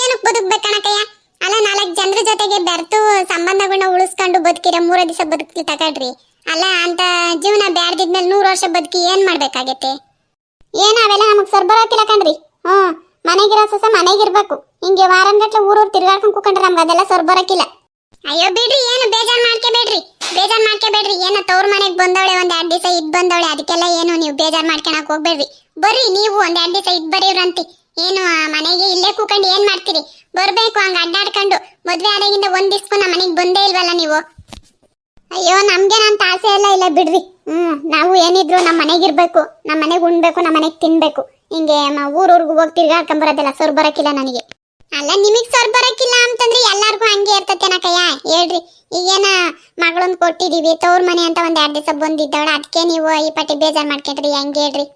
ಏನಕ್ ಬದುಕ್ಬೇಕಣಕಯ್ಯ ಅಲ್ಲ, ನಾಲ್ಕು ಜನರ ಜೊತೆಗೆ ಬೆರ್ತು ಸಂಬಂಧಗಳನ್ನ ಉಳಿಸ್ಕೊಂಡು ಬದುಕಿರ, ಮೂರ ದಿವಸ ಬದುಕಿ ತಗಡ್ರಿ ಅಲ್ಲ, ಅಂತ ಜೀವನ ಬ್ಯಾಡ್ದಿದ್ಮೇಲೆ ನೂರು ವರ್ಷ ಬದುಕಿ ಏನ್ ಮಾಡ್ಬೇಕಾಗತ್ತೆ? ಏನ ಅವೆಲ್ಲ ನಮಗ್ ಸರ್ಬರಾತಿಲ್ಲ ಕಣ್ರಿ. ಹ್ಮ್ ಮನೆಗಿರೋ ಸೊಸ ಮನೆಗಿರ್ಬೇಕು. ಹಿಂಗೆ ವಾರಂಗಟ್ಲೆ ಊರೂರು ತಿರ್ಗಾಡ್ಕೊಂಡ್ ಕೂಕೊಂಡ್ರೆ ನಮ್ಗೆ ಅದೆಲ್ಲ ಸರ್ಬರಕ್ಕಿಲ್ಲ ಅಯ್ಯೋ, ಬಿಡ್ರಿ, ಏನು ಬೇಜಾರ್ ಮಾಡ್ಕೋಬೇಡ್ರಿ ಬೇಜಾರ್ ಮಾಡ್ಕೋಬೇಡ್ರಿ ಏನೋ ತವ್ರ ಮನೆಗೆ ಬಂದವಳೆ, ಒಂದ್ ಎರಡ್ ದಿವಸ ಇದ್ ಬಂದವಳೆ, ಅದಕ್ಕೆಲ್ಲ ಏನು ನೀವು ಬೇಜಾರ್ ಮಾಡ್ಕೊಳಕ್ ಹೋಗ್ಬೇಡ್ರಿ. ಬರ್ರಿ, ನೀವು ಒಂದ್ ಎರಡ್ ದಿವಸ ಇದ್ ಬರೀವ್ರಂತಿ. ಏನು, ಆ ಮನೆಗೆ ಇಲ್ಲೇ ಕೂಕೊಂಡು ಏನ್ ಮಾಡ್ತೀರಿ? ಬರ್ಬೇಕು, ಹಂಗ ಅಡ್ಡಾಡ್ಕೊಂಡು. ಮದ್ವೆ ಆದಾಗಿಂದ ಒಂದ್ ದಿಸ್ಕು ನಮ್ಮ ಮನೆಗ್ ಬಂದೇ ಇಲ್ವಲ್ಲ ನೀವು? ಅಯ್ಯೋ ನಮ್ಗೇನಂತ ಆಸೆ ಎಲ್ಲ ಇಲ್ಲ ಬಿಡ್ರಿ. ಹ್ಮ್, ನಾವು ಏನಿದ್ರು ನಮ್ಮ ಮನೆಗಿರ್ಬೇಕು ನಮ್ಮ ಮನೆಗೆ ಉಣ್ಬೇಕು ನಮ್ಮ ಮನೆಗ್ ತಿನ್ಬೇಕು. ಹಿಂಗೆ ಊರು ಊರೂರ್ಗೂ ಹೋಗಿ ತಿರ್ಗಾಡ್ಕೊಂಡ್ ಬರೋದಿಲ್ಲ ಸರ್ ಬರಕ್ಕಿಲ್ಲ ನನಗೆ. ಅಲ್ಲ, ನಿಮಗ್ ಸರ್ ಬರಕ್ಕಿಲ್ಲ ಅಂತಂದ್ರೆ ಎಲ್ಲಾರ್ಗೂ ಹಂಗೆ ಇರ್ತತೇನಕಯ್ಯ ಹೇಳ್ರಿ. ಈಗೇನ ಮಗಳೊಂದು ಕೊಟ್ಟಿದೀವಿ, ತವ್ರ ಮನೆ ಅಂತ ಒಂದ್ ಎರಡ್ ದಿವಸ ಬಂದಿದ್ದವಳ. ಅದಕ್ಕೆ ನೀವು ಈ ಪಟ್ಟಿ ಬೇಜಾರ್ ಮಾಡ್ಕೊಂಡ್ರಿ, ಹೆಂಗೆ ಹೇಳ್ರಿ.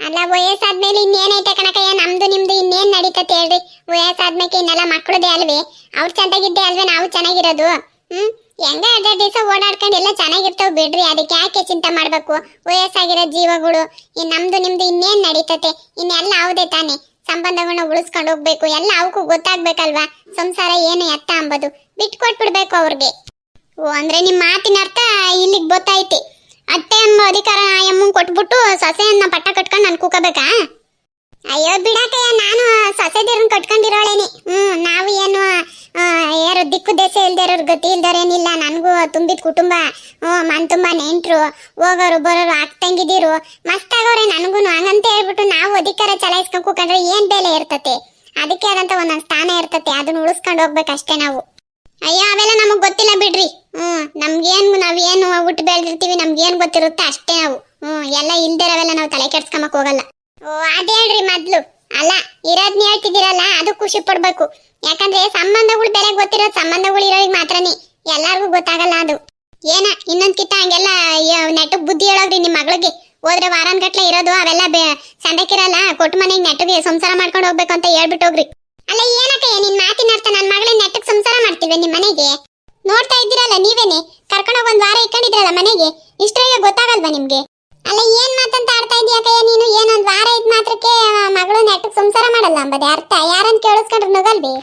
ಅಲ್ಲ, ವಯಸ್ಸಾದ್ಮೇಲೆ ಇನ್ನೇನೈತೆ ಕಣಕಯ್ಯ? ನಮ್ದು ನಿಮ್ದು ಇನ್ನೇನ್ ನಡೀತತೆ ಹೇಳ್ರಿ? ವಯಸ್ಸಾದ್ಮೇಲೆ ಇನ್ನೆಲ್ಲ ಮಕ್ಕಳದೇ ಅಲ್ವೇ? ಅವ್ರು ಚೆನ್ನಾಗಿದ್ದೆ ಅಲ್ವೇ ನಾವು ಚೆನ್ನಾಗಿರೋದು? ಹ್ಮ್? ಹೆಂಗ ಅದೇ ದಿವಸ ಓಡಾಡ್ಕೊಂಡು ಎಲ್ಲ ಚೆನ್ನಾಗಿರ್ತಾವ ಬಿಡ್ರಿ, ಅದಕ್ಕೆ ಯಾಕೆ ಚಿಂತೆ ಮಾಡ್ಬೇಕು? ವಯಸ್ಸಾಗಿರೋ ಜೀವಗಳು, ಈ ನಮ್ದು ನಿಮ್ದು ಇನ್ನೇನ್ ನಡೀತತೆ? ಇನ್ನೆಲ್ಲ ಅವದೇ ತಾನೆ. ಸಂಬಂಧಗಳನ್ನ ಉಳಿಸ್ಕೊಂಡು ಹೋಗ್ಬೇಕು, ಎಲ್ಲ ಅವಕ್ಕೂ ಗೊತ್ತಾಗ್ಬೇಕಲ್ವಾ? ಸಂಸಾರ ಏನು ಎತ್ತ ಅಂಬದು. ಬಿಟ್ಕೊಟ್ಬಿಡ್ಬೇಕು ಅವ್ರಿಗೆ. ಓ, ಅಂದ್ರೆ ನಿಮ್ಮ ಮಾತಿನ ಅರ್ಥ ಇಲ್ಲಿಗೆ ಗೊತ್ತೈತಿ ಅತ್ತೆ ಎಂಬ ಅಧಿಕಾರ ಆ ಕೊಟ್ಬಿಟ್ಟು ಸೊಸೆಯನ್ನ ಪಟ್ಟ ಕಟ್ಕೊಂಡು ನಾನು ಕೂಕಬೇಕಾ? ಅಯ್ಯೋ ಬಿಡಾಕಯ್ಯ, ನಾನು ಸಸೆದಿರನ್ನ ಕಟ್ಕೊಂಡಿರೋಳೇನಿ. ಹ್ಮ್, ನಾವು ಏನು ಯಾರು ದಿಕ್ಕು ದೇಶ ಇಲ್ದೇ ಇರೋರು ಗತಿ ಇಲ್ದಾರೇನಿಲ್ಲ. ನನಗೂ ತುಂಬಿದ ಕುಟುಂಬ, ಹ್ಮ್ ಮನ್ ತುಂಬಾ ನೆಂಟ್ರು, ಹೋಗೋರು, ಬರೋರು, ಆಗ್ತಂಗಿದ್ದೀರು. ತಂಗಿದಿರು ಮಸ್ತ್ ಆಗೋರೆ ನನಗೂ ಹಂಗಂತ ಹೇಳ್ಬಿಟ್ಟು ನಾವು ಅಧಿಕಾರ ಚಲಾಯಿಸ್ಕೊಂಡ್ ಕೂಕಂಡ್ರೆ ಏನ್ ಬೆಲೆ ಇರ್ತತೆ? ಅದಕ್ಕೆ ಆದಂತ ಒಂದೊಂದು ಸ್ಥಾನ ಇರ್ತತೆ. ಅದನ್ನ ಉಳಿಸ್ಕೊಂಡು ಹೋಗ್ಬೇಕಷ್ಟೇ ನಾವು. ಅಯ್ಯೋ, ಅವೆಲ್ಲ ನಮಗ್ ಗೊತ್ತಿಲ್ಲ ಬಿಡ್ರಿ. ಹ್ಮ್, ನಮ್ಗೇನ್ ನಾವೇನು ಹುಟ್ಟು ಬೆಳೆದಿರ್ತೀವಿ, ನಮ್ಗೇನ್ ಗೊತ್ತಿರುತ್ತೆ ಅಷ್ಟೇ ನಾವು. ಹ್ಮ್, ಎಲ್ಲ ಇಲ್ದಿರವೆಲ್ಲ ನಾವು ತಲೆ ಕೆಡ್ಸ್ಕೊಂಬಕ್ ಹೋಗಲ್ಲ. ಓ ಅದೇಳ್ರಿ ಮೊದ್ಲು. ಅಲ್ಲ, ಇರೋದ್ನ ಹೇಳ್ತಿದ್ದೀರಲ್ಲ, ಅದು ಖುಷಿ ಪಡ್ಬೇಕು. ಯಾಕಂದ್ರೆ ಸಂಬಂಧಗಳು ಬೇರೆ ಗೊತ್ತಿರೋದು ಸಂಬಂಧಗಳು ಇರೋರಿಗೆ ಮಾತ್ರನೇ. ಎಲ್ಲಾರ್ಗೂ ಗೊತ್ತಾಗಲ್ಲ ಅದು. ಏನ, ಇನ್ನೊಂದ್ ಕಿತ್ತ ಹಂಗೆಲ್ಲ ನೆಟ್ಟಗ್ ಬುದ್ಧಿ ಹೇಳೋಗ್ರಿ ನಿಮ್ ಮಗಳಿಗೆ. ಹೋದ್ರೆ ವಾರನ್ ಗಟ್ಲೆ ಇರೋದು, ಅವೆಲ್ಲ ಬೆ ಸಂದಕ್ಕಿರಲ್ಲ ಕೊಟ್ಟು ಮನೆಗೆ ನೆಟ್ಟಗೆ ಸಂಸಾರ ಮಾಡ್ಕೊಂಡು ಹೋಗ್ಬೇಕು ಅಂತ ಹೇಳ್ಬಿಟ್ಟು ಹೋಗ್ರಿ ಅಲ್ಲ ಏನಕ್ಕ ನಿನ್ ಮಾತಿನ ಅರ್ಥ ನನ್ ಮಗಳ ನೆಟ್ಟಕ್ ಸಂಸಾರ ಮಾಡ್ತೀವಿ ನಿಮ್ ಮನೆಗೆ? ನೋಡ್ತಾ ಇದ್ದೀರಲ್ಲ ನೀವೇನೆ? ಕರ್ಕೊಂಡು ಒಂದ್ ವಾರ ಇಟ್ಕೊಂಡಿದ್ರಲ್ಲ ಮನೆಗೆ? ಇಷ್ಟರಾಗ ಗೊತ್ತಾಗಲ್ವಾ ನಿಮ್ಗೆ? ಅಲ್ಲ, ಏನ್ ಮಾತಂತ ಆಡ್ತಾ ಇದೀಯಕ್ಕಯ್ಯ ನೀನು? ಏನೊಂದ್ ವಾರ ಇದ್ ಮಾತ್ರಕ್ಕೆ ಮಗಳು ನೆಟ್ಟಕ್ ಸಂಸಾರ ಮಾಡಲ್ಲ ಅಂಬದೆ ಅರ್ಥ? ಯಾರನ್ ಕೇಳಿಸ್ಕೊಂಡ್ರು ನಗಲ್ವಿ?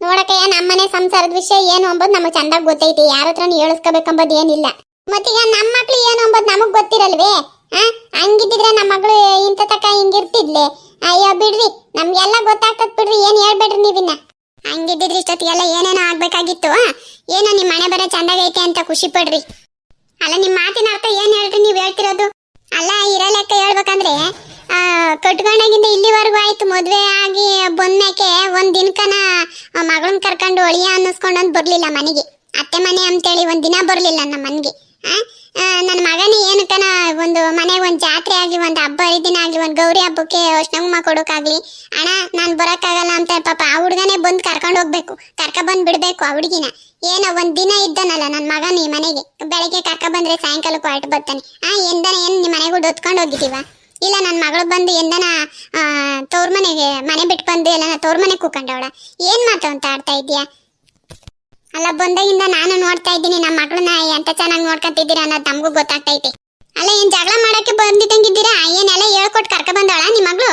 ನೋಡಕ್ಕಯ್ಯ ನಮ್ಮನೆ ಸಂಸಾರದ ವಿಷಯ ಏನು ಅಂಬೋದು ನಮಗ್ ಚಂದಾಗ್ ಗೊತ್ತೈತಿ. ಯಾರ ಹತ್ರ ಹೇಳಿಸ್ಕೋಬೇಕಂಬದ್ ಏನಿಲ್ಲ. ಮತ್ತೀಗ ನಮ್ಮ ಮಕ್ಳು ಏನು ಅಂಬದ್ ನಮಗ್ ಗೊತ್ತಿರಲ್ವೇ? ಆ? ಹಂಗಿದ್ದಿದ್ರೆ ನಮ್ಮ ಮಗಳು ಇಂಥ ತಕ ಹಿಂಗಿರ್ತಿದ್ಲೆ? ಅಯ್ಯೋ, ಬಿಡ್ರಿ. ನಮ್ಗೆಲ್ಲ ಗೊತ್ತಾಗ್ತದ ಬಿಡ್ರಿ, ಏನ್ ಹೇಳ್ಬೇಡ್ರಿ ನೀವಿನ್ನ. ಹಂಗಿದ್ದಿದ್ರೆ ಇಷ್ಟೊತ್ತಿಗೆಲ್ಲ ಏನೇನೋ ಆಗ್ಬೇಕಾಗಿತ್ತು ಏನೋ ನಿಮ್ಮ ಮನೆ ಬರೋ ಚಂದಾಗೈತೆ ಅಂತ ಖುಷಿ ಪಡ್ರಿ. ಅಲ್ಲ ನಿಮ್ಮ ಮಾತಿನ ಅರ್ಥ ಏನ್ ಹೇಳ್ರಿ ನೀವು ಹೇಳ್ತಿರೋದು? ಅಲ್ಲ ಇರೋ ಲೆಕ್ಕ ಹೇಳ್ಬೇಕಂದ್ರೆ ಕಟ್ಕೊಂಡಾಗಿಂದ ಇಲ್ಲಿವರೆಗೂ ಆಯ್ತು, ಮದ್ವೆ ಆಗಿ ಬಂದ್ಮೇಕೆ ಒಂದ್ ದಿನಕನ ಮಗಳನ್ ಕರ್ಕೊಂಡು ಒಳಿಯ ಅನ್ನಿಸ್ಕೊಂಡಂದ್ ಬರ್ಲಿಲ್ಲ ಮನೆಗೆ. ಅತ್ತೆ ಮನೆ ಅಂತೇಳಿ ಒಂದ್ ದಿನ ಬರ್ಲಿಲ್ಲ ನಮ್ಮ ಮನೆಗೆ ನನ್ನ ಮಗನೇ ಏನಕ್ಕನ, ಒಂದು ಮನೆಗೆ ಒಂದು ಜಾತ್ರೆ ಆಗಲಿ, ಒಂದು ಹಬ್ಬ, ಹರಿದಿನ ಆಗಲಿ, ಒಂದು ಗೌರಿ ಹಬ್ಬಕ್ಕೆ ಅರ್ಶನಗುಮ ಕೊಡೋಕ್ಕಾಗಲಿ ಅಣ್ಣ, ನಾನು ಬರೋಕ್ಕಾಗಲ್ಲ ಅಂತ ಪಾಪ ಆ ಹುಡುಗನೇ ಬಂದು ಕರ್ಕೊಂಡು ಹೋಗ್ಬೇಕು. ಕರ್ಕ ಬಂದ್ ಬಿಡ್ಬೇಕು ಆ ಹುಡುಗಿನ. ಏನೋ ಒಂದು ದಿನ ಇದ್ದನಲ್ಲ ನನ್ನ ಮಗನ ಈ ಮನೆಗೆ. ಬೆಳಗ್ಗೆ ಕರ್ಕ ಬಂದ್ರೆ ಸಾಯಂಕಾಲಕ್ಕೂ ಹೊರಟು ಬರ್ತಾನೆ. ಆ, ಎಂದನ, ಏನು ನಿಮ್ಮ ಮನೆಗೂ ಹೊತ್ಕೊಂಡು ಹೋಗಿದ್ದೀವ? ಇಲ್ಲ ನನ್ನ ಮಗಳು ಬಂದು ಎಂದನ ತೋರ್ ಮನೆಗೆ, ಮನೆ ಬಿಟ್ಟು ಬಂದು ಎಲ್ಲ ತವ್ರ ಮನೆ ಕೂಕೊಂಡವಳ? ಏನು ಮಾತು ಅಂತ ಆಡ್ತಾ ಇದೀಯಾ ಅಲ್ಲ, ಬಂದಾಗಿಂದ ನಾನು ನೋಡ್ತಾ ಇದ್ದೀನಿ, ನಮ್ಮ ಮಗಳನ್ನ ಎಂತ ಚೆನ್ನಾಗಿ ನೋಡ್ಕೊಂತಿದ್ದೀರಾ ಅನ್ನೋದು ನಮಗೂ ಗೊತ್ತಾಗ್ತೈತೆ. ಅಲ್ಲ, ಏನ್ ಜಗಳ ಮಾಡಕ್ಕೆ ಬಂದಿದ್ದಂಗಿದ್ದೀರಾ? ಏನೆಲ್ಲ ಹೇಳ್ಕೊಟ್ ಕರ್ಕ ಬಂದವಳ ನಿಮ್ಮ ಮಗಳು?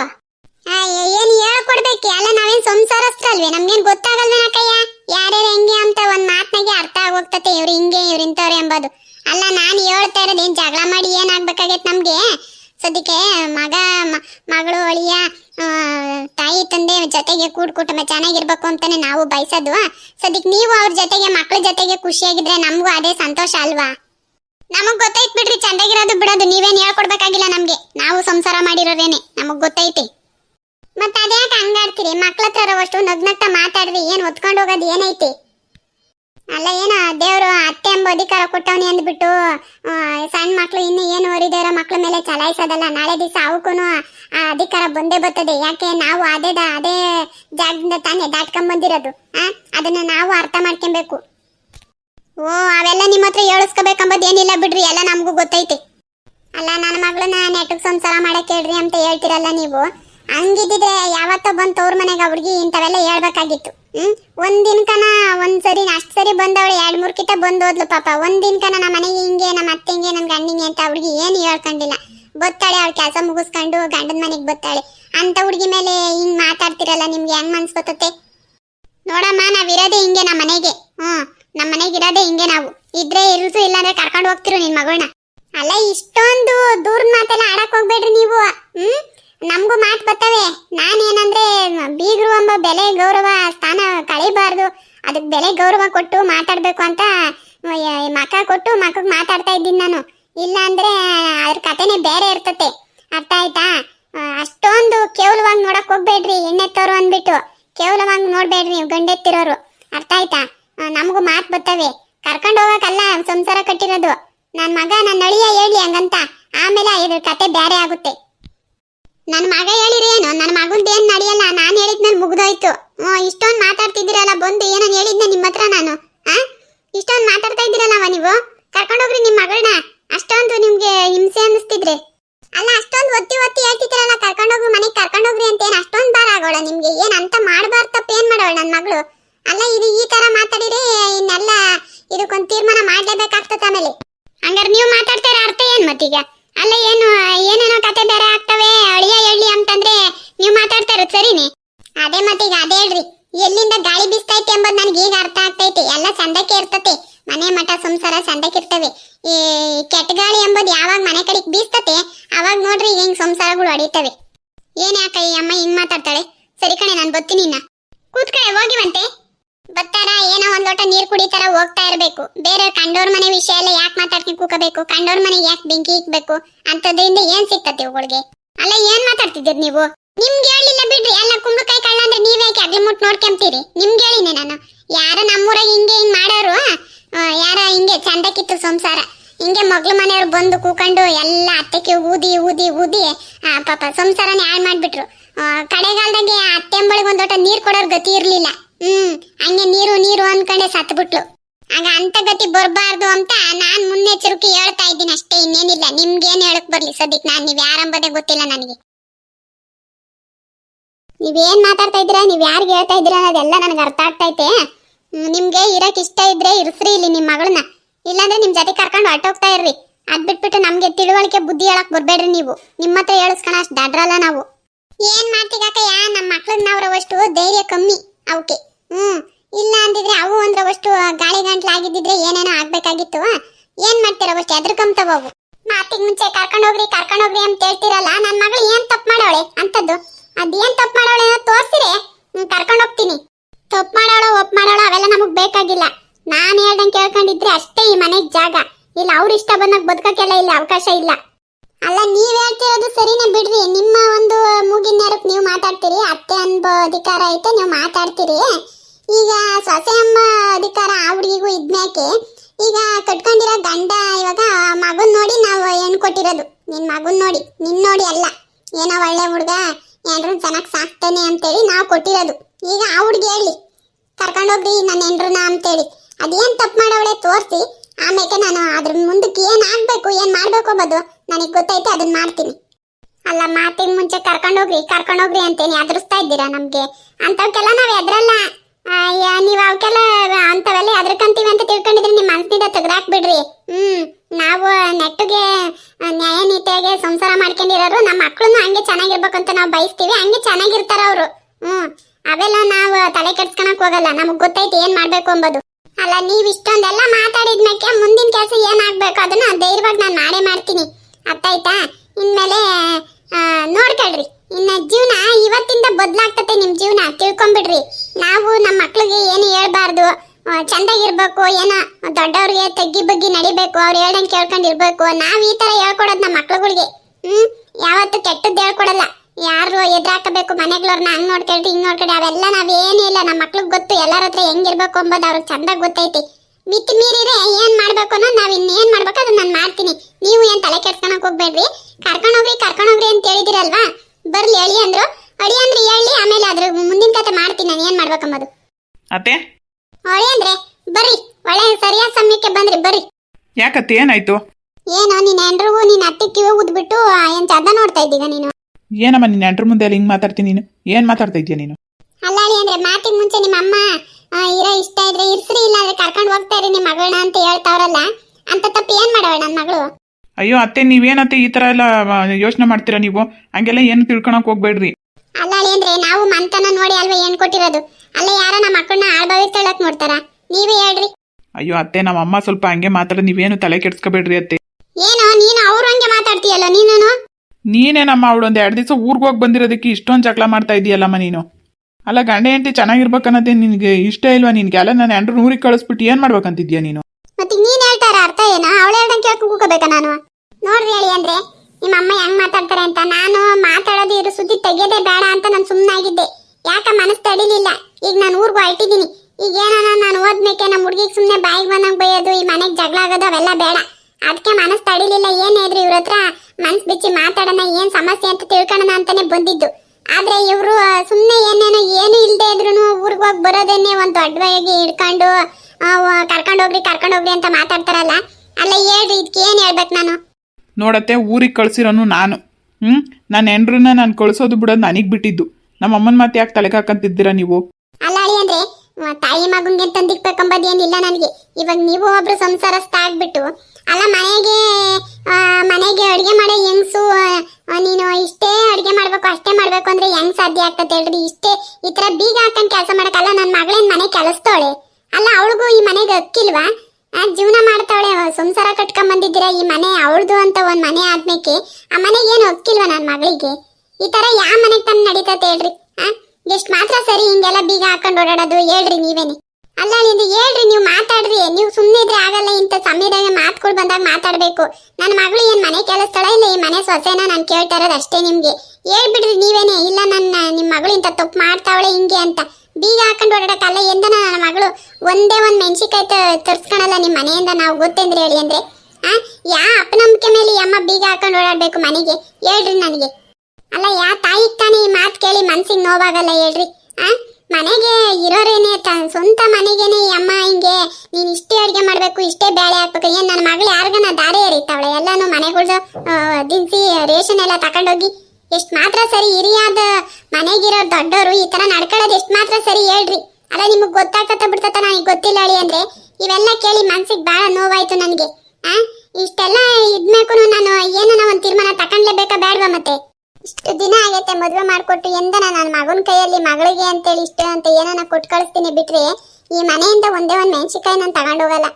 ಏನ್ ಹೇಳ್ಕೊಡ್ಬೇಕು? ಅಲ್ಲ, ನಾವೇನ್ ಸಂಸಾರಸ್ತ್ರಲ್ವೇ ನಮ್ಗೇನ್ ಗೊತ್ತಾಗಲ್ವೇನ ಕಯ್ಯ? ಯಾರ್ಯಾರು ಹೆಂಗೆ ಅಂತ ಒಂದ್ ಮಾತ್ನಾಗೆ ಅರ್ಥ ಆಗೋಗ್ತತೆ ಇವ್ರು, ಹಿಂಗೆ ಇವ್ರು ಇಂಥವ್ರೆ ಎಂಬುದು. ಅಲ್ಲ, ನಾನು ಹೇಳ್ತಾ ಇರೋದು ಏನ್ ಜಗಳ ಮಾಡಿ ಏನಾಗ್ಬೇಕಾಗೈತೆ ನಮ್ಗೆ? ಸದ್ಯಕ್ಕೆ ಮಗ ಮಗಳು, ಅಳಿಯ ತಾಯಿ ತಂದೆ ಜೊತೆಗೆ ಕೂಡ್ ಕುಟುಂಬ ಚೆನ್ನಾಗಿರ್ಬೇಕು ಅಂತಾನೆ ನಾವು ಬಯಸೋದು. ಸದ್ಯಕ್ಕೆ ನೀವು ಅವ್ರ ಜೊತೆಗೆ, ಮಕ್ಳ ಜೊತೆಗೆ ಖುಷಿಯಾಗಿದ್ರೆ ನಮಗೂ ಅದೇ ಸಂತೋಷ ಅಲ್ವಾ? ನಮಗ್ ಗೊತ್ತೈತ್ ಬಿಡ್ರಿ, ಚಂದಾಗಿರೋದು ಬಿಡೋದು. ನೀವೇನ್ ಹೇಳ್ಕೊಡ್ಬೇಕಾಗಿಲ್ಲ ನಮ್ಗೆ. ನಾವು ಸಂಸಾರ ಮಾಡಿರೋದೇನೆ ನಮಗ್ ಗೊತ್ತೈತಿ. ಮತ್ತೆ ಅದ್ಯಾಕೆ ಹಂಗಾಡ್ತೀರಿ? ಮಕ್ಳ ಹತ್ರ ಅಷ್ಟು ನಗ್ನಗ್ತ ಮಾತಾಡ್ರಿ. ಏನ್ ಹೊತ್ಕೊಂಡು ಹೋಗೋದು ಏನೈತಿ? ಅಲ್ಲ, ಏನು ದೇವರು ಅತ್ತೆ ಎಂಬ ಅಧಿಕಾರ ಕೊಟ್ಟವನಿ ಅಂದ್ಬಿಟ್ಟು ಸಣ್ಣ ಮಕ್ಕಳು ಇನ್ನು ಏನು ಓರಿದೇ ಮಕ್ಕಳ ಮೇಲೆ ಚಲಾಯಿಸೋದಲ್ಲ, ನಾಳೆ ದಿವಸ ಅವಕ್ಕೂ ಆ ಅಧಿಕಾರ ಬಂದೇ ಬರ್ತದೆ. ಯಾಕೆ, ನಾವು ಅದೇ ಅದೇ ಜಾಗದಿಂದ ತಾನೇ ದಾಟ್ಕೊಂಡ್ ಬಂದಿರೋದು ಅದನ್ನ ನಾವು ಅರ್ಥ ಮಾಡ್ಕೊಬೇಕು. ಓ, ಅವೆಲ್ಲ ನಿಮ್ಮ ಹತ್ರ ಹೇಳಿಸ್ಕೋಬೇಕಂಬದ್ ಏನಿಲ್ಲ ಬಿಡ್ರಿ, ಎಲ್ಲ ನಮಗೂ ಗೊತ್ತೈತೆ. ಅಲ್ಲ, ನನ್ನ ಮಗಳನ್ನ ನೆಟ್ಟಿಗೆ ಸಂಸಾರ ಮಾಡಕ್ಕೆ ಹೇಳ್ರಿ ಅಂತ ಹೇಳ್ತಿರಲ್ಲ ನೀವು. ಹಂಗಿದ್ದಿದ್ರೆ ಯಾವತ್ತೋ ಬಂದು ತವ್ರ ಮನೆಗೆ ಹುಡುಗಿ ಇಂಥವೆಲ್ಲ ಹೇಳ್ಬೇಕಾಗಿತ್ತು. ಹ್ಮ್? ಒಂದಿನಕನ ಒಂದ್ಸರಿ ಅಷ್ಟು ಸರಿ ಬಂದವಳು, ಎರಡು ಮೂರು ಕಿತ ಬಂದ್ ಹೋದ್ಲು ಪಾಪ. ಒಂದಿನಕನ ದಿನಕನ ನಮ್ಮ ಮನೆಗೆ ಹಿಂಗೆ, ನಮ್ಮ ಅತ್ತೆಂಗೆ ನಮ್ಮ ಗಂಡಿಂಗೆ ಅಂತ ಹುಡುಗಿ ಏನು ಹೇಳ್ಕೊಂಡಿಲ್ಲ. ಬತ್ತಾಳೆ ಅವ್ಳು ಕೆಲಸ ಮುಗಿಸ್ಕೊಂಡು ಗಂಡನ ಮನೆಗೆ ಬತ್ತಾಳೆ. ಅಂತ ಹುಡುಗಿ ಮೇಲೆ ಹಿಂಗ್ ಮಾತಾಡ್ತಿರಲ್ಲ ನಿಮ್ಗೆ ಹೆಂಗ್ ಮನ್ಸ್ ನೋಡಮ್ಮ, ನಾವ್ ಇರೋದೇ ಹಿಂಗೆ ನಮ್ಮ ಮನೆಗೆ. ಹ್ಮ್, ನಮ್ಮ ಮನೆಗೆ ಇರೋದೇ ಹಿಂಗೆ ನಾವು. ಇದ್ರೆ ಇರುಸು ಇಲ್ಲಾಂದ್ರೆ ಕರ್ಕೊಂಡು ಹೋಗ್ತಿರು ನಿನ್ ಮಗಳನ್ನ ಅಲ್ಲ, ಇಷ್ಟೊಂದು ದೂರ ಮಾತೆಲ್ಲ ಆಡಕ್ ಹೋಗ್ಬೇಡ್ರಿ ನೀವು. ಹ್ಮ್? ನಮಗೂ ಮಾತು ಬರ್ತವೆ ನಾನೇನಂದ್ರೆ ಬೀಗರು ಎಂಬ ಬೆಲೆ ಗೌರವ ಸ್ಥಾನ ಕಳಿಬಾರ್ದು. ಅದಕ್ಕೆ ಬೆಲೆ ಗೌರವ ಕೊಟ್ಟು ಮಾತಾಡಬೇಕು ಅಂತ ಮಕ್ಕ ಮಕ ಕೊಟ್ಟು ಮಕ್ಕಗ್ ಮಾತಾಡ್ತಾ ಇದ್ದೀನಿ ನಾನು. ಇಲ್ಲ ಅಂದ್ರೆ ಅದ್ರ ಕಥೆನೇ ಬೇರೆ ಇರ್ತತೆ. ಅರ್ಥ ಆಯ್ತಾ? ಅಷ್ಟೊಂದು ಕೇವಲವಾಗಿ ನೋಡಕ್ ಹೋಗ್ಬೇಡ್ರಿ ಎಣ್ಣೆತ್ತೋರು ಅಂದ್ಬಿಟ್ಟು. ಕೇವಲವಾಗಿ ನೋಡ್ಬೇಡ್ರಿ ನೀವು ಗಂಡೆತ್ತಿರೋರು. ಅರ್ಥ ಆಯ್ತಾ? ನಮಗೂ ಮಾತು ಬರ್ತವೆ ಕರ್ಕೊಂಡು ಹೋಗಕ್ಕಲ್ಲ, ಸಂಸಾರ ಕಟ್ಟಿರೋದು. ನನ್ನ ಮಗ ನನ್ನ ಅಳಿಯ ಹೇಳಿ ಹಂಗಂತ. ಆಮೇಲೆ ಇದ್ರ ಕತೆ ಬೇರೆ ಆಗುತ್ತೆ. ನನ್ನ ಮಗ ಹೇಳಿರಿ ಏನು ನನ್ನ ಮಗಂದು ಏನ್ ನಡೆಯಲ್ಲ? ನಾನು ಹೇಳಿದ್ಮೇಲೆ ಮುಗ್ದೋಯ್ತು. ಹ್ಞೂ ಇಷ್ಟೊಂದು ಮಾತಾಡ್ತಿದ್ದೀರಲ್ಲ, ಬಂದು ಏನೋ ಹೇಳಿದ್ನ ನಿಮ್ಮ ಹತ್ರ ನಾನು? ಆ? ಇಷ್ಟೊಂದು ಮಾತಾಡ್ತಾ ಇದ್ದೀರಲ್ಲವ ನೀವು? ಕರ್ಕೊಂಡೋಗ್ರಿ ನಿಮ್ಮ ಮಗಳನ್ನ ಅಷ್ಟೊಂದು ನಿಮಗೆ ಹಿಂಸೆ ಅನ್ನಿಸ್ತಿದ್ರೆ. ಅಲ್ಲ, ಅಷ್ಟೊಂದು ಒತ್ತಿ ಒತ್ತಿ ಹೇಳ್ತಿದ್ದೀರಲ್ಲ ಕರ್ಕೊಂಡೋಗ್ರಿ ಮನೆಗೆ ಕರ್ಕೊಂಡೋಗ್ರಿ ಅಂತ ಏನು ಅಷ್ಟೊಂದು ಬಾರ ಆಗೋಳ ನಿಮಗೆ? ಏನು ಅಂತ ಮಾಡಬಾರ್ದು ತಪ್ಪು ಏನ್ ಮಾಡೋಳ ನನ್ನ ಮಗಳು? ಅಲ್ಲ, ಇದು ಈ ತರ ಮಾತಾಡಿರಿ ಇನ್ನೆಲ್ಲ ಇದಕ್ಕೊಂದು ತೀರ್ಮಾನ ಮಾಡಲೇಬೇಕಾಗ್ತದೆ ಆಮೇಲೆ. ಹಂಗಾರೆ ನೀವು ಮಾತಾಡ್ತಾ ಅರ್ಥ ಏನು ಮತ್ತೀಗ? ಅಲ್ಲ, ಏನು, ಏನೇನೋ ಕತೆ ಬೇರೆ ಆಗ್ತವೆ, ಅಳಿಯ ಎಳ್ಳಿ ಅಂತಂದ್ರೆ ನೀವು ಮಾತಾಡ್ತಾ ಇರೋದು ಸರಿನೇ? ಅದೇ ಮತ್ತೀಗ, ಅದೇ ಹೇಳ್ರಿ. ಎಲ್ಲಿಂದ ಗಾಳಿ ಬೀಸ್ತೈತೆ ಎಂಬುದು ನನಗೆ ಈಗ ಅರ್ಥ ಆಗ್ತೈತಿ. ಎಲ್ಲ ಸಂದಕ್ಕೆ ಇರ್ತತೆ. ಮನೆ ಮಠ ಸಂಸಾರ ಚಂದಕ್ಕೆ ಇರ್ತವೆ. ಈ ಕೆಟ್ಟ ಗಾಳಿ ಎಂಬುದು ಯಾವಾಗ ಮನೆ ಕಡೆಗೆ ಬೀಸ್ತತೆ, ಅವಾಗ ನೋಡ್ರಿ ಹಿಂಗ್ ಸಂಸಾರಗಳು ಅಡಿತವೆ. ಏನ್ ಯಾಕ ಈ ಅಮ್ಮ ಹಿಂಗ್ ಮಾತಾಡ್ತಾಳೆ? ಸರಿ ಕಣೆ, ನಾನು ಬತ್ತೀನಿ ಇನ್ನ. ಕೂತ್ಕಡೆ ಹೋಗಿವಂತೆ ಬತ್ತಾರ ಏನೋ ಒಂದ್ ಲೋಟ ನೀರ್ ಕುಡಿತಾರ ಹೋಗ್ತಾ ಇರ್ಬೇಕು. ಬೇರೆ ಕಂಡೋರ್ ಮನೆ ವಿಷಯ ಎಲ್ಲ ಯಾಕೆ ಮಾತಾಡ್ಕೊಂಡು ಕೂಕಬೇಕು? ಕಂಡೋರ್ ಮನೆ ಯಾಕೆ ಬೆಂಕಿ ಇಕ್ಬೇಕು? ಅಂತದ್ರಿಂದ ಏನ್ ಸಿಗ್ತತಿ ಇವುಗಳಿಗೆ? ಅಲ್ಲ, ಏನ್ ಮಾತಾಡ್ತಿದ್ದೀರಿ ನೀವು? ನಿಮ್ಗೆ ಹೇಳಿಲ್ಲ ಬಿಡ್ರಿ. ಎಲ್ಲ ಕುಂಬಳಕಾಯಿ ಕಳ್ಳ ಅಂದ್ರೆ ನೀವ್ ಯಾಕೆ ಅಗ್ಲಿ ಮುಟ್ ನೋಡ್ಕೊಂತೀರಿ ನಿಮ್ಗೆ ಹೇಳಿನೇ ನಾನು. ಯಾರ ನಮ್ಮೂರಾಗ ಹಿಂಗೆ ಹಿಂಗ್ ಮಾಡೋರು ಯಾರ ಹಿಂಗೆ ಚಂದಕ್ಕಿತ್ತು ಸಂಸಾರ. ಹಿಂಗೆ ಮಗ್ಳು ಮನೆಯವ್ರು ಬಂದು ಕೂಕೊಂಡು ಎಲ್ಲ ಅತ್ತಕ್ಕೆ ಊದಿ ಊದಿ ಊದಿ ಪಾಪ ಸಂಸಾರನೇ ಹಾಳು ಮಾಡ್ಬಿಟ್ರು. ಕಡೆಗಾಲದಾಗೆ ಅತ್ತೆಂಬಳಿಗೆ ಒಂದೋಟ ನೀರು ಕೊಡೋರ್ ಗತಿ ಇರ್ಲಿಲ್ಲ. ಹ್ಮ್, ಹಂಗೆ ನೀರು ನೀರು ಅನ್ಕೊಂಡೆ ಸತ್ಬಿಟ್ಲು. ಆಗ ಅಂತ ಗತಿ ಬರ್ಬಾರ್ದು ಅಂತ ನಾನ್ ಮುನ್ನೆಚ್ಚರಿಕೆ ಹೇಳ್ತಾ ಇದ್ದೀನಿ ಅಷ್ಟೇ, ಇನ್ನೇನಿಲ್ಲ. ನಿಮ್ಗೇನ್ ಹೇಳಕ್ ಬರ್ಲಿ ಸದ್ಯಕ್ ನಾನ್, ನೀವ್ ಯಾರಂಬುದೇ ಗೊತ್ತಿಲ್ಲ ನನಗೆ. ನೀವೇನ್ ಮಾತಾಡ್ತಾ ಇದ್ದೀರಾ? ನೀವ್ ಯಾರಿಗೆ ಹೇಳ್ತಾ ಇದ್ದೀರಾ ಅನ್ನೋದೆಲ್ಲ ನನಗೆ ಅರ್ಥ ಆಗ್ತೈತೆ ನಿಮ್ಗೆ ಇರಕ್ ಇಷ್ಟ ಇದ್ರೆ ಇರ್ಸ್ರಿ ಇಲ್ಲಿ ನಿಮ್ ಮಗಳನ್ನ. ಇಲ್ಲಾಂದ್ರೆ ನಿಮ್ ಜೊತೆ ಕರ್ಕೊಂಡು ಹೊರ್ಟೋಗ್ತಾ ಇರ್ರಿ. ಅದ್ ಬಿಟ್ಬಿಟ್ಟು ನಮ್ಗೆ ತಿಳುವಳಿಕೆ ಬುದ್ಧಿ ಹೇಳಕ್ ಬರ್ಬೇಡ್ರಿ ನೀವು. ನಿಮ್ಮ ಹತ್ರ ಹೇಳಿಸ್ಕೊಳ ಅಷ್ಟು ದಡ್ರಲ್ಲ ನಾವು. ಏನ್ ಮಾಡ್ತೀಗಾಕಯ್ಯ ನಮ್ಮ ಮಕ್ಳಿಗೆ ನಾವ್ರವಷ್ಟು ಧೈರ್ಯ ಕಮ್ಮಿ. ಅವಕ್ಕೆ ಹ್ಮ್. ಇಲ್ಲ ಅಂದಿದ್ರೆ ಅವು ಅಂದ್ರೆ ಅಷ್ಟು ಗಾಳಿ ಗಂಟ್ಲು ಆಗಿದ್ದಿದ್ರೆ ಏನೇನೋ ಆಗ್ಬೇಕಾಗಿತ್ತು ಏನ್ ಮಾಡ್ತೀರವಷ್ಟು? ಎದ್ರಕಂತವ ತಗೋಬು ಮಾತಿಗೆ ಮುಂಚೆ ಕರ್ಕೊಂಡು ಹೋಗ್ರಿ ಕರ್ಕೊಂಡು ಹೋಗ್ರಿ ಅಂತ ಹೇಳ್ತಿರಲ್ಲ, ನನ್ ಮಗಳು ಏನ್ ತಪ್ಪು ಮಾಡೋಳೆ ಅಂತದ್ದು? ಅದೇನ್ ತಪ್ಪು ಮಾಡೋಳೆ ತೋರ್ಸಿರೆ ಕರ್ಕೊಂಡು ಹೋಗ್ತೀನಿ ತಪ್ಪು ಮಾಡೋಳು ಒಪ್ ಮಾಡೋಳು ಅವೆಲ್ಲ ನಮಗ್ ಬೇಕಾಗಿಲ್ಲ. ನಾನು ಹೇಳ್ದಂಗೆ ಕೇಳ್ಕೊಂಡಿದ್ರೆ ಅಷ್ಟೇ ಈ ಮನೆಗೆ ಜಾಗ. ಇಲ್ಲ, ಅವ್ರ ಇಷ್ಟ ಬಂದಾಗ ಬದುಕಕ್ಕೆಲ್ಲ ಇಲ್ಲ ಅವಕಾಶ ಇಲ್ಲ. ಅಲ್ಲ, ನೀವ್ ಹೇಳ್ತಿರೋದು ಸರಿನೇ ಬಿಡ್ರಿ. ನಿಮ್ಮ ಒಂದು ಮೂಗಿನ ನೀವು ಮಾತಾಡ್ತೀರಿ, ಅತ್ತೆ ಅನ್ಬೋ ಅಧಿಕಾರ ಐತೆ, ನೀವು ಮಾತಾಡ್ತೀರಿ. ಈಗ ಸೊಸೆ ಅಮ್ಮ ಅಧಿಕಾರ ಆ ಹುಡುಗಿಗೂ ಇದ್ಮ್ಯಾಕೆ? ಈಗ ಕಟ್ಕೊಂಡಿರೋ ಗಂಡ ಇವಾಗ ಮಗನ್ ನೋಡಿ ನಾವು ಹೆಣ್ಣು ಕೊಟ್ಟಿರೋದು? ನಿನ್ ಮಗನ್ ನೋಡಿ, ನಿನ್ ನೋಡಿ ಅಲ್ಲ. ಏನೋ ಒಳ್ಳೆ ಹುಡುಗ ಏನ್ರು ಚೆನ್ನಾಗಿ ಸಾಕ್ತಾನೆ ಅಂತೇಳಿ ನಾವು ಕೊಟ್ಟಿರೋದು. ಈಗ ಆ ಹುಡುಗಿ ಹೇಳಿ, ಕರ್ಕೊಂಡೋಗ್ರಿ ನನ್ನ ಹೆಂಡ್ರನ್ನ ಅಂತೇಳಿ. ಅದೇನು ತಪ್ಪು ಮಾಡೋವಳೆ? ತೋರಿಸಿ. ಆಮೇಲೆ ನಾನು ಅದ್ರ ಮುಂದಕ್ಕೆ ಏನ್ ಆಗ್ಬೇಕು, ಏನ್ ಮಾಡ್ಬೇಕು ಅನ್ನೋದು ನನಗೆ ಗೊತ್ತೈತೆ ಅದನ್ನ ಮಾಡ್ತೀನಿ. ಅಲ್ಲ ಮಾತಿಗೆ ಮುಂಚೆ ಕರ್ಕೊಂಡೋಗ್ರಿ ಕರ್ಕೊಂಡೋಗ್ರಿ ಅಂತೇನಿ ಎದುರಿಸ್ತಾ ಇದ್ದೀರಾ ನಮ್ಗೆ? ಅಂತವಕ್ಕೆಲ್ಲ ನಾವು ಎದ್ರಲ್ಲ ನೀವ್ ಅವಕ್ಕೆಲ್ಲ ಅಂತವೆಲ್ಲ ಎದ್ರಕಂತೀವಿ ಅಂತ ತಿಳ್ಕೊಂಡಿದ್ರೆ ನಿಮ್ಮ ಮನಸ್ಸಿನಿಂದ ತೆಗ್ದಾಕ್ ಬಿಡ್ರಿ. ಹ್ಮ್, ನಾವು ನೆಟ್ಟಿಗೆ ನ್ಯಾಯ ನೀತಿಯಾಗಿ ಸಂಸಾರ ಮಾಡ್ಕೊಂಡಿರೋರು ನಮ್ಮ ಮಕ್ಕಳನ್ನು ಹಂಗೆ ಅಂತ ನಾವು ಬಯಸ್ತೀವಿ, ಹಂಗೆ ಚೆನ್ನಾಗಿರ್ತಾರ ಅವರು ಹ್ಮ್, ಅವೆಲ್ಲ ನಾವು ತಲೆ ಕೆಡ್ಸ್ಕೊಳಕ್ ಹೋಗಲ್ಲ, ನಮಗ್ ಗೊತ್ತೈತಿ ಏನ್ ಮಾಡ್ಬೇಕು ಅಂಬೋದು. ಅಲ್ಲ, ನೀವು ಇಷ್ಟೊಂದೆಲ್ಲ ಮಾತಾಡಿದ್ನಕ್ಕೆ ಮುಂದಿನ ಕೆಲಸ ಏನಾಗಬೇಕು? ಅದನ್ನ ಧೈರ್ಯವಾಗಿ ನಾನು ಮಾಡೇ ಮಾಡ್ತೀನಿ. ಅತ್ತಾಯ್ತಾ ಇನ್ಮೇಲೆ ನೋಡ್ಕೊಳ್ರಿ. ಇನ್ನ ಜೀವನ ಇವತ್ತಿಂದ ಬದಲಾಗ್ತತೆ ನಿಮ್ಮ ಜೀವನ. ತಿಳ್ಕೊಂಬಿಡ್ರಿ. ನಾವು ನಮ್ಮ ಮಕ್ಳಿಗೆ ಏನು ಹೇಳ್ಬಾರ್ದು? ಚಂದಾಗಿರ್ಬೇಕು, ಏನೋ ದೊಡ್ಡವ್ರಿಗೆ ತಗ್ಗಿ ಬಗ್ಗಿ ನಡಿಬೇಕು, ಅವ್ರು ಹೇಳ್ದಂಗೆ ಕೇಳ್ಕೊಂಡಿರ್ಬೇಕು. ನಾವು ಈ ತರ ಹೇಳ್ಕೊಡೋದು ನಮ್ಮ ಮಕ್ಳುಗಳಿಗೆ. ಹ್ಮ್? ಯಾವತ್ತು ಕೆಟ್ಟದ್ದು ಹೇಳ್ಕೊಡಲ್ಲ. ಯಾರು ಎದುರಾಕಬೇಕು ಮನೆಗಳವ್ರನ್ನ ಹಂಗ್ ನೋಡ್ಕೊಳ್ರಿ ಹಿಂಗ್ ನೋಡ್ಕೊಳ್ರಿ ಅವೆಲ್ಲ ನಾವ್ ಇಲ್ಲ. ನಮ್ಮ ಮಕ್ಳಿಗೆ ಗೊತ್ತು ಎಲ್ಲರ ಹತ್ರ ಹೆಂಗಿರ್ಬೇಕು ಅಂಬೋದು ಅವ್ರಿಗೆ ಚಂದ ಗೊತ್ತೈತಿ. ಮಿತಿ ಮೀರಿದ್ರೆ ಏನ್ ಮಾಡ್ಬೇಕು ಅನ್ನೋದು ನಾವ್ ಇನ್ನೇನ್ ಮಾಡ್ಬೇಕು ಅದನ್ನ ನಾನು ಮಾಡ್ತೀನಿ. ನೀವು ಏನ್ ತಲೆ ಕೆಡ್ಸ್ಕೊಳಕ್ ಹೋಗ್ಬೇಡ್ರಿ. ಕರ್ಕೊಂಡ್ ಹೋಗ್ರಿ ಕರ್ಕೊಂಡ್ ಹೋಗ್ರಿ ಅಂತ ಹೇಳಿದಿರಲ್ವಾ? ಬರ್ಲಿ ಹೇಳಿ ಅಂದ್ರು. ಅಳಿ ಅಂದ್ರೆ ಹೇಳಿ ಆಮೇಲೆ ಅದ್ರ ಮುಂದಿನ ಕತೆ ಮಾಡ್ತೀನಿ ನಾನು ಏನ್ ಮಾಡ್ಬೇಕಂಬೋದು ಅತ್ತೆ? ಅಳಿ ಅಂದ್ರೆ ಬರ್ರಿ ಒಳ್ಳೆ ಸರಿಯಾದ ಸಮಯಕ್ಕೆ ಬಂದ್ರಿ ಬರ್ರಿ. ಯಾಕತ್ತೆ ಏನಾಯ್ತು? ಏನೋ ನಿನ್ನ ಎಂಡ್ರಿಗೂ ನಿನ್ನ ಅತ್ತೆ ಕಿವಿ ಉದ್ಬಿಟ್ಟು ಏನ್ ಚಂದ ನೋಡ್ತಾ ಇದ್ದೀಗ ನೀನು? ಏನಮ್ಮ ನಿನ್ನ ನೆಂಟ್ರ ಮುಂದೆ ಅಲ್ಲಿ ಹಿಂಗೆ ಮಾತಾಡ್ತೀನಿ ನೀನು? ಏನು ಮಾತಾಡ್ತಾ ಇದೀಯ ನೀನು? ಅಲ್ಲಾಳಿ ಅಂದ್ರೆ ಮಾತಿಗೆ ಮುಂಚೆ ನಿಮ್ಮ ಅಮ್ಮ ಆ, ಇರೋ ಇಷ್ಟ ಇದ್ರೆ ಇರ್ಸ್ರಿ ಇಲ್ಲ ಅಂದ್ರೆ ಕರ್ಕೊಂಡು ಹೋಗ್ತಾ ಇರಿ ನಿಮ್ಮ ಮಗಳನ್ನ ಅಂತ ಹೇಳ್ತಾವ್ರಲ್ಲ ಅಂತ ತಪ್ಪು ಏನ್ ಮಾಡವಳ ನನ್ನ ಮಗಳು? ಅಯ್ಯೋ ಅತ್ತೆ ನೀವೇನತ್ತೆ ಈ ಥರ ಎಲ್ಲ ಯೋಚನೆ ಮಾಡ್ತೀರಾ ನೀವು? ಹಂಗೆಲ್ಲ ಏನು ತಿಳ್ಕೊಳಕ್ ಹೋಗ್ಬೇಡ್ರಿ. ಅಲ್ಲಾಳಿ ಅಂದ್ರೆ ನಾವು ಮಂತನ ನೋಡಿ ಅಲ್ವಾ ಏನ್ ಕೊಟ್ಟಿರೋದು? ಅಲ್ಲ ಯಾರ ನಮ್ಮ ಮಕ್ಕಳನ್ನ ಆಳ್ಬಾವಿ ತಳಕ್ ನೋಡ್ತಾರ? ನೀವೇ ಹೇಳ್ರಿ. ಅಯ್ಯೋ ಅತ್ತೆ ನಮ್ಮ ಅಮ್ಮ ಸ್ವಲ್ಪ ಹಂಗೆ ಮಾತಾಡೋದು ನೀವೇನು ತಲೆ ಕೆಡ್ಸ್ಕೋಬೇಡ್ರಿ ಅತ್ತೆ. ಏನೋ ನೀನು ಅವ್ರು ಹಂಗೆ ಮಾತಾಡ್ತೀಯಲ್ಲ ನೀನು ನೀನೇನಮ್ಮ ಅವಳು ಒಂದು ಎರಡು ದಿವಸ ಊರಿಗೆ ಹೋಗಿ ಬಂದಿರೋದಕ್ಕೆ ಇಷ್ಟೊಂದು ಜಗಳ ಮಾಡ್ತಾ ಇದೀಯಲ್ಲಮ್ಮ ನೀನು? ಅಲ್ಲ, ಗಂಡ ಹೆಂಡತಿ ಚೆನ್ನಾಗಿರ್ಬೇಕನ್ನೋದೇ ನಿನಗೆ ಇಷ್ಟ ಇಲ್ವಾ ನಿನಗೆ? ಅಲ್ಲ, ನಾನು ಎಂಟ್ರು ಊರಿಗೆ ಕಳಿಸ್ಬಿಟ್ಟು ಏನು ಮಾಡ್ಬೇಕಂತಿದ್ಯಾ ನೀನು? ಮತ್ತೆ ನೀನ್ ಹೇಳ್ತಾರ? ಅರ್ಥ ಏನ? ಅವಳು ಹೇಳ್ದಂಗೆ ಕೇಳ್ಕೊಂಡ್ ನಾನು? ನೋಡ್ರಿ ಹೇಳಿ ಅಂದ್ರೆ, ನಿಮ್ಮ ಅಮ್ಮ ಹೆಂಗ್ ಮಾತಾಡ್ತಾರೆ ಅಂತ ನಾನು ಮಾತಾಡೋದು ಇರೋ, ಸುದ್ದಿ ತೆಗೆಯೋದೇ ಬೇಡ ಅಂತ ನಾನು ಸುಮ್ಮನಾಗಿದ್ದೆ ಯಾಕ ಮನಸ್ಸು ತಡಿಲಿಲ್ಲ? ಈಗ ನಾನು ಊರಿಗೆ ಹೊರಟಿದ್ದೀನಿ. ಈಗ ಏನಾನ ನಾನು ಓದ್ಮೇಕೆ ನಮ್ಮ ಹುಡುಗಿಗೆ ಸುಮ್ಮನೆ ಬಾಯಿಗೆ ಬಂದಂಗೆ ಬೈಯೋದು, ಈ ಮನೆಗೆ ಜಗಳ ಆಗೋದು ಅವೆಲ್ಲ ಬೇಡ. ಅದಕ್ಕೆ ಮನಸ್ಸು ತಡಿಲಿಲ್ಲ. ಏನೇ ಇದ್ರು ಇವ್ರ ಹತ್ರ? ಮನ್ಸ್ ಬಿಚ್ಚಿ ಮಾತಾಡೋಣ ಏನ್ ಸಮಸ್ಯೆ ಅಂತ ತಿಳ್ಕೊಳ್ಳೋಣ ಅಂತಾನೆ ಬಂದಿದ್ದು. ಆದ್ರೆ ಇವರು ಸುಮ್ಮನೆ ಏನೇನೋ ಏನು ಇಲ್ಲದೆ ಇದ್ರು ಊರಿಗೆ ಹೋಗಿ ಬರೋದೇನೆ ಒಂದು ದೊಡ್ಡವಾಗಿ ಹಿಡ್ಕೊಂಡು ಕರ್ಕೊಂಡು ಹೋಗ್ರಿ ಕರ್ಕೊಂಡು ಹೋಗ್ರಿ ಅಂತ ಮಾತಾಡ್ತಾರಲ್ಲ? ಅಲ್ಲ ಹೇಳ್ರಿ ಇದಕ್ಕೆ ಏನ್ ಹೇಳ್ಬೇಕು ನಾನು? ನೋಡತ್ತೆ ಊರಿಗೆ ಕಳ್ಸಿರೋನು ನಾನು. ಹ್ಮ್? ನನ್ನ ಹೆಂಡ್ರನ್ನ ನಾನು ಕಳ್ಸೋದು ಬಿಡೋದು ನನಗೆ ಬಿಟ್ಟಿದ್ದು. ನಮ್ಮ ಅಮ್ಮನ ಮಾತು ಯಾಕೆ ತಲೆಗೆ ಹಾಕಂತಿದ್ದೀರಾ ನೀವು? ಅಲ್ಲ ಅಳಿ ಅಂದ್ರೆ ತಾಯಿ ಮಗಂಗೆ ತಂದಿಕ್ಬೇಕಂಬದೇನಿಲ್ಲ ನನಗೆ. ಇವಾಗ ನೀವು ಒಬ್ರು ಸಂಸಾರಸ್ಥ ಆಗ್ಬಿಟ್ಟು ಅಲ್ಲ, ಮನೆಗೆ ಮನೆಗೆ ಅಡುಗೆ ಮಾಡೋ ಹೆಂಗ್ಸು ನೀನು ಇಷ್ಟೇ ಅಡುಗೆ ಮಾಡಬೇಕು, ಅಷ್ಟೇ ಮಾಡಬೇಕು ಅಂದ್ರೆ ಹೆಂಗ್ ಸಾಧ್ಯ ಆಗ್ತದೆ ಹೇಳ್ರಿ? ಇಷ್ಟೇ ಈ ಥರ ಬೀಗ ಹಾಕೊಂಡು ಕೆಲಸ ಮಾಡೋಕ್ಕಲ್ಲ ನನ್ನ ಮಗಳೇನು ಮನೆ ಕೆಲಸ್ತವಳೆ ಅಲ್ಲ, ಅವಳಿಗೂ ಈ ಮನೆಗೆ ಅಕ್ಕಿಲ್ವಾ ಜೀವನ ಮಾಡ್ತಾವಳೆ ಸಂಸಾರ ಕಟ್ಕೊಂಡ್ ಬಂದಿದ್ದೀರ ಈ ಮನೆ, ಅವಳದು ಅಂತ ಒಂದು ಮನೆ ಆದ್ಮೇಕೆ ಆ ಮನೆಗೆ ಏನು ಒಪ್ಕಿಲ್ವ ನನ್ನ ಮಗಳಿಗೆ? ಈ ತರ ಯಾವ ಮನೆಗೆ ತಂದು ನಡೀತತೆ ಹೇಳ್ರಿ ಎಷ್ಟು ಮಾತ್ರ ಸರಿ ಹಿಂಗೆಲ್ಲ ಬೀಗ ಹಾಕೊಂಡು ಓಡಾಡೋದು ಹೇಳ್ರಿ ನೀವೇನೆ. ಅಲ್ಲ ನಿಂದು ಹೇಳ್ರಿ, ನೀವು ಮಾತಾಡ್ರಿ. ನೀವು ಸುಮ್ಮನೆ ಇದ್ರೆ ಆಗಲ್ಲ, ಇಂಥ ಸಮಯದಾಗ ಮಾತುಗಳು ಬಂದಾಗ ಮಾತಾಡಬೇಕು. ನನ್ನ ಮಗಳು ಏನು ಮನೆ ಕೆಲಸದಳ ಇಲ್ಲ, ಈ ಮನೆ ಸೊಸೆನ ನಾನು ಕೇಳ್ತಾ ಇರೋದು ಅಷ್ಟೇ ನಿಮಗೆ. ಹೇಳ್ಬಿಡ್ರಿ ನೀವೇನೆ, ಇಲ್ಲ ನನ್ನ ನಿಮ್ಮ ಮಗಳು ಇಂಥ ತಪ್ಪು ಮಾಡ್ತಾವಳೆ ಹಿಂಗೆ ಅಂತ. ಬೀಗ ಹಾಕೊಂಡು ಓಡಾಡೋಕ್ಕಲ್ಲ, ಎಂದನ ನನ್ನ ಮಗಳು? ಒಂದೇ ಒಂದು ಮೆಣಸಿಕಾಯಿ ತರ್ಸ್ಕೊಳಲ್ಲ ನಿಮ್ಮ ಮನೆಯಿಂದ, ನಾವು ಗೊತ್ತೇಂದ್ರೆ ಹೇಳಿ ಅಂದರೆ? ಆ, ಯಾ ಅಪನಂಬಿಕೆ ಮೇಲೆ ಅಮ್ಮ ಬೀಗ ಹಾಕೊಂಡು ಓಡಾಡಬೇಕು ಮನೆಗೆ? ಹೇಳ್ರಿ ನನಗೆ. ಅಲ್ಲ, ಯಾ ತಾಯಿಗೆ ತಾನೇ ಈ ಮಾತು ಕೇಳಿ ಮನ್ಸಿಗೆ ನೋವಾಗಲ್ಲ ಹೇಳ್ರಿ. ಆ? ಮನೆಗೆ ಇರೋರೇನೆ ತ, ಸ್ವಂತ ಮನೆಗೇನೆ ಅಮ್ಮ ಹಿಂಗೆ, ನೀನ್ ಇಷ್ಟೇ ಅಡುಗೆ ಮಾಡಬೇಕು, ಇಷ್ಟೇ ಬೇಳೆ ಹಾಕ್ಬೇಕು, ಏನು ನನ್ನ ಮಗಳು ಯಾರಿಗನ ದಾರಿ ಎರಿತಾವಳೆ ಎಲ್ಲಾನು ಮನೆಗಳ್ದು ದಿನಸಿ ರೇಷನ್ ಎಲ್ಲ ತಕೊಂಡೋಗಿ, ಎಷ್ಟು ಮಾತ್ರ ಸರಿ ಹಿರಿಯಾದ ಮನೆಗಿರೋ ದೊಡ್ಡವರು ಈ ತರ ನಡ್ಕೊಳ್ಳೋದು ಎಷ್ಟು ಮಾತ್ರ ಸರಿ ಹೇಳ್ರಿ. ಅಲ್ಲ, ನಿಮಗೆ ಗೊತ್ತಾಗತ್ತ ಬಿಡ್ತತ ನನಗೆ ಗೊತ್ತಿಲ್ಲ ಹೇಳಿ ಅಂದ್ರೆ, ಇವೆಲ್ಲ ಕೇಳಿ ಮನ್ಸಿಗೆ ಬಹಳ ನೋವಾಯಿತು ನನಗೆ. ಆ, ಇಷ್ಟೆಲ್ಲ ಇದ್ಮೇಕೂ ನಾನು ಏನನ ಒಂದು ತೀರ್ಮಾನ ತಗೊಂಡ್ಲೇಬೇಕಾ ಬೇಡವಾ ಮತ್ತೆ? ಇಷ್ಟು ದಿನ ಆಗೈತೆ, ಮದುವೆ ಮಾಡಿಕೊಟ್ಟು ಎಂದನ ನನ್ನ ಮಗನ ಕೈಯಲ್ಲಿ ಮಗಳಿಗೆ ಅಂತೇಳಿ ಇಷ್ಟ ಅಂತ ಏನನ ಕೊಟ್ಟು ಕಳಿಸ್ತೀನಿ ಬಿಟ್ರೆ, ಈ ಮನೆಯಿಂದ ಒಂದೇ ಒಂದು ಮೆಣಸಿಕಾಯಿ ನಾನು ತಗೊಂಡೋಗಲ್ಲ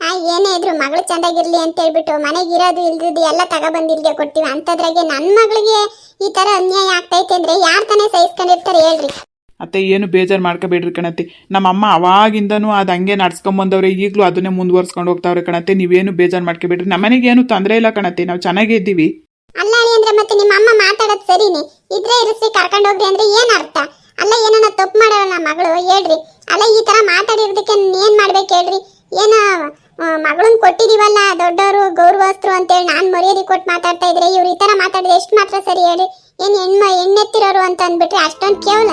ಆ, ಏನೇ ಇದ್ರು ಮಗಳು ಚೆಂದಾಗಿರ್ಲಿ ಅಂತ ಹೇಳ್ಬಿಟ್ಟು ಮನೆಗೆ ಇರೋದು ಇಲ್ದಿದ್ದು ಎಲ್ಲ ತಗೊಬಂದು ಕೊಡ್ತೀವಿ. ಅಂಥದ್ರಾಗೆ ನನ್ನ ಮಗಳಿಗೆ ಈ ಥರ ಅನ್ಯಾಯ ಆಗ್ತೈತೆ ಅಂದ್ರೆ ಯಾರು ತಾನೇ ಸಹಿಸ್ಕೊಂಡಿರ್ತಾರೆ ಹೇಳ್ರಿ. ಅತ್ತೆ, ಏನು ಬೇಜಾರು ಮಾಡ್ಕೋಬೇಡ್ರಿ ಕಣತ್ತೆ. ನಮ್ಮಮ್ಮ ಅವಾಗಿಂದನೂ ಅದು ಹಂಗೆ ನಡ್ಸ್ಕೊಂಬಂದವ್ರೆ, ಈಗಲೂ ಅದನ್ನೇ ಮುಂದುವರ್ಸ್ಕೊಂಡು ಹೋಗ್ತಾವ್ರೆ ಕಣತ್ತೆ. ನೀವೇನು ಬೇಜಾರು ಮಾಡ್ಕೋಬೇಡ್ರಿ. ನಮ್ಮನೆಗೇನು ತೊಂದರೆ ಇಲ್ಲ ಕಣತ್ತೆ. ನಾವು ಚೆನ್ನಾಗೇ ಇದ್ದೀವಿ. ಅಂದ್ರೆ ಮತ್ತೆ ನಿಮ್ಮ ಅಮ್ಮ ಮಾತಾಡೋದು ಸರಿನೇ? ಇದ್ರೆ ಇರಿಸಿ, ಕರ್ಕೊಂಡು ಹೋಗ್ರಿ ಅಂದ್ರೆ ಏನ್ ಅರ್ಥ? ಅಲ್ಲ ಏನನ್ನ ತಪ್ಪು ಮಾಡೋಣ ಮಗಳು, ಹೇಳ್ರಿ. ಅಲ್ಲ, ಈ ತರ ಮಾತಾಡಿರೋದಕ್ಕೆ ಏನ್ ಮಾಡ್ಬೇಕು ಹೇಳ್ರಿ? ಏನ ಮಗಳನ್ ಕೊಟ್ಟಿದೀವಲ್ಲ ದೊಡ್ಡವರು ಅಂತ ಅಂತೇಳಿ ನಾನ್ ಮರ್ಯಾದೆ ಕೊಟ್ಟು ಮಾತಾಡ್ತಾ ಇದ್ರೆ ಇವ್ರು ಈ ತರ ಮಾತಾಡಿದ್ರೆ ಎಷ್ಟು ಮಾತ್ರ ಸರಿ ಹೇಳಿ ಏನ್ ಹೆಣ್ಮ, ಹೆಣ್ಣೆತ್ತಿರೋರು ಅಂತ ಅಂದ್ಬಿಟ್ರೆ ಅಷ್ಟೊಂದು ಕೇವಲ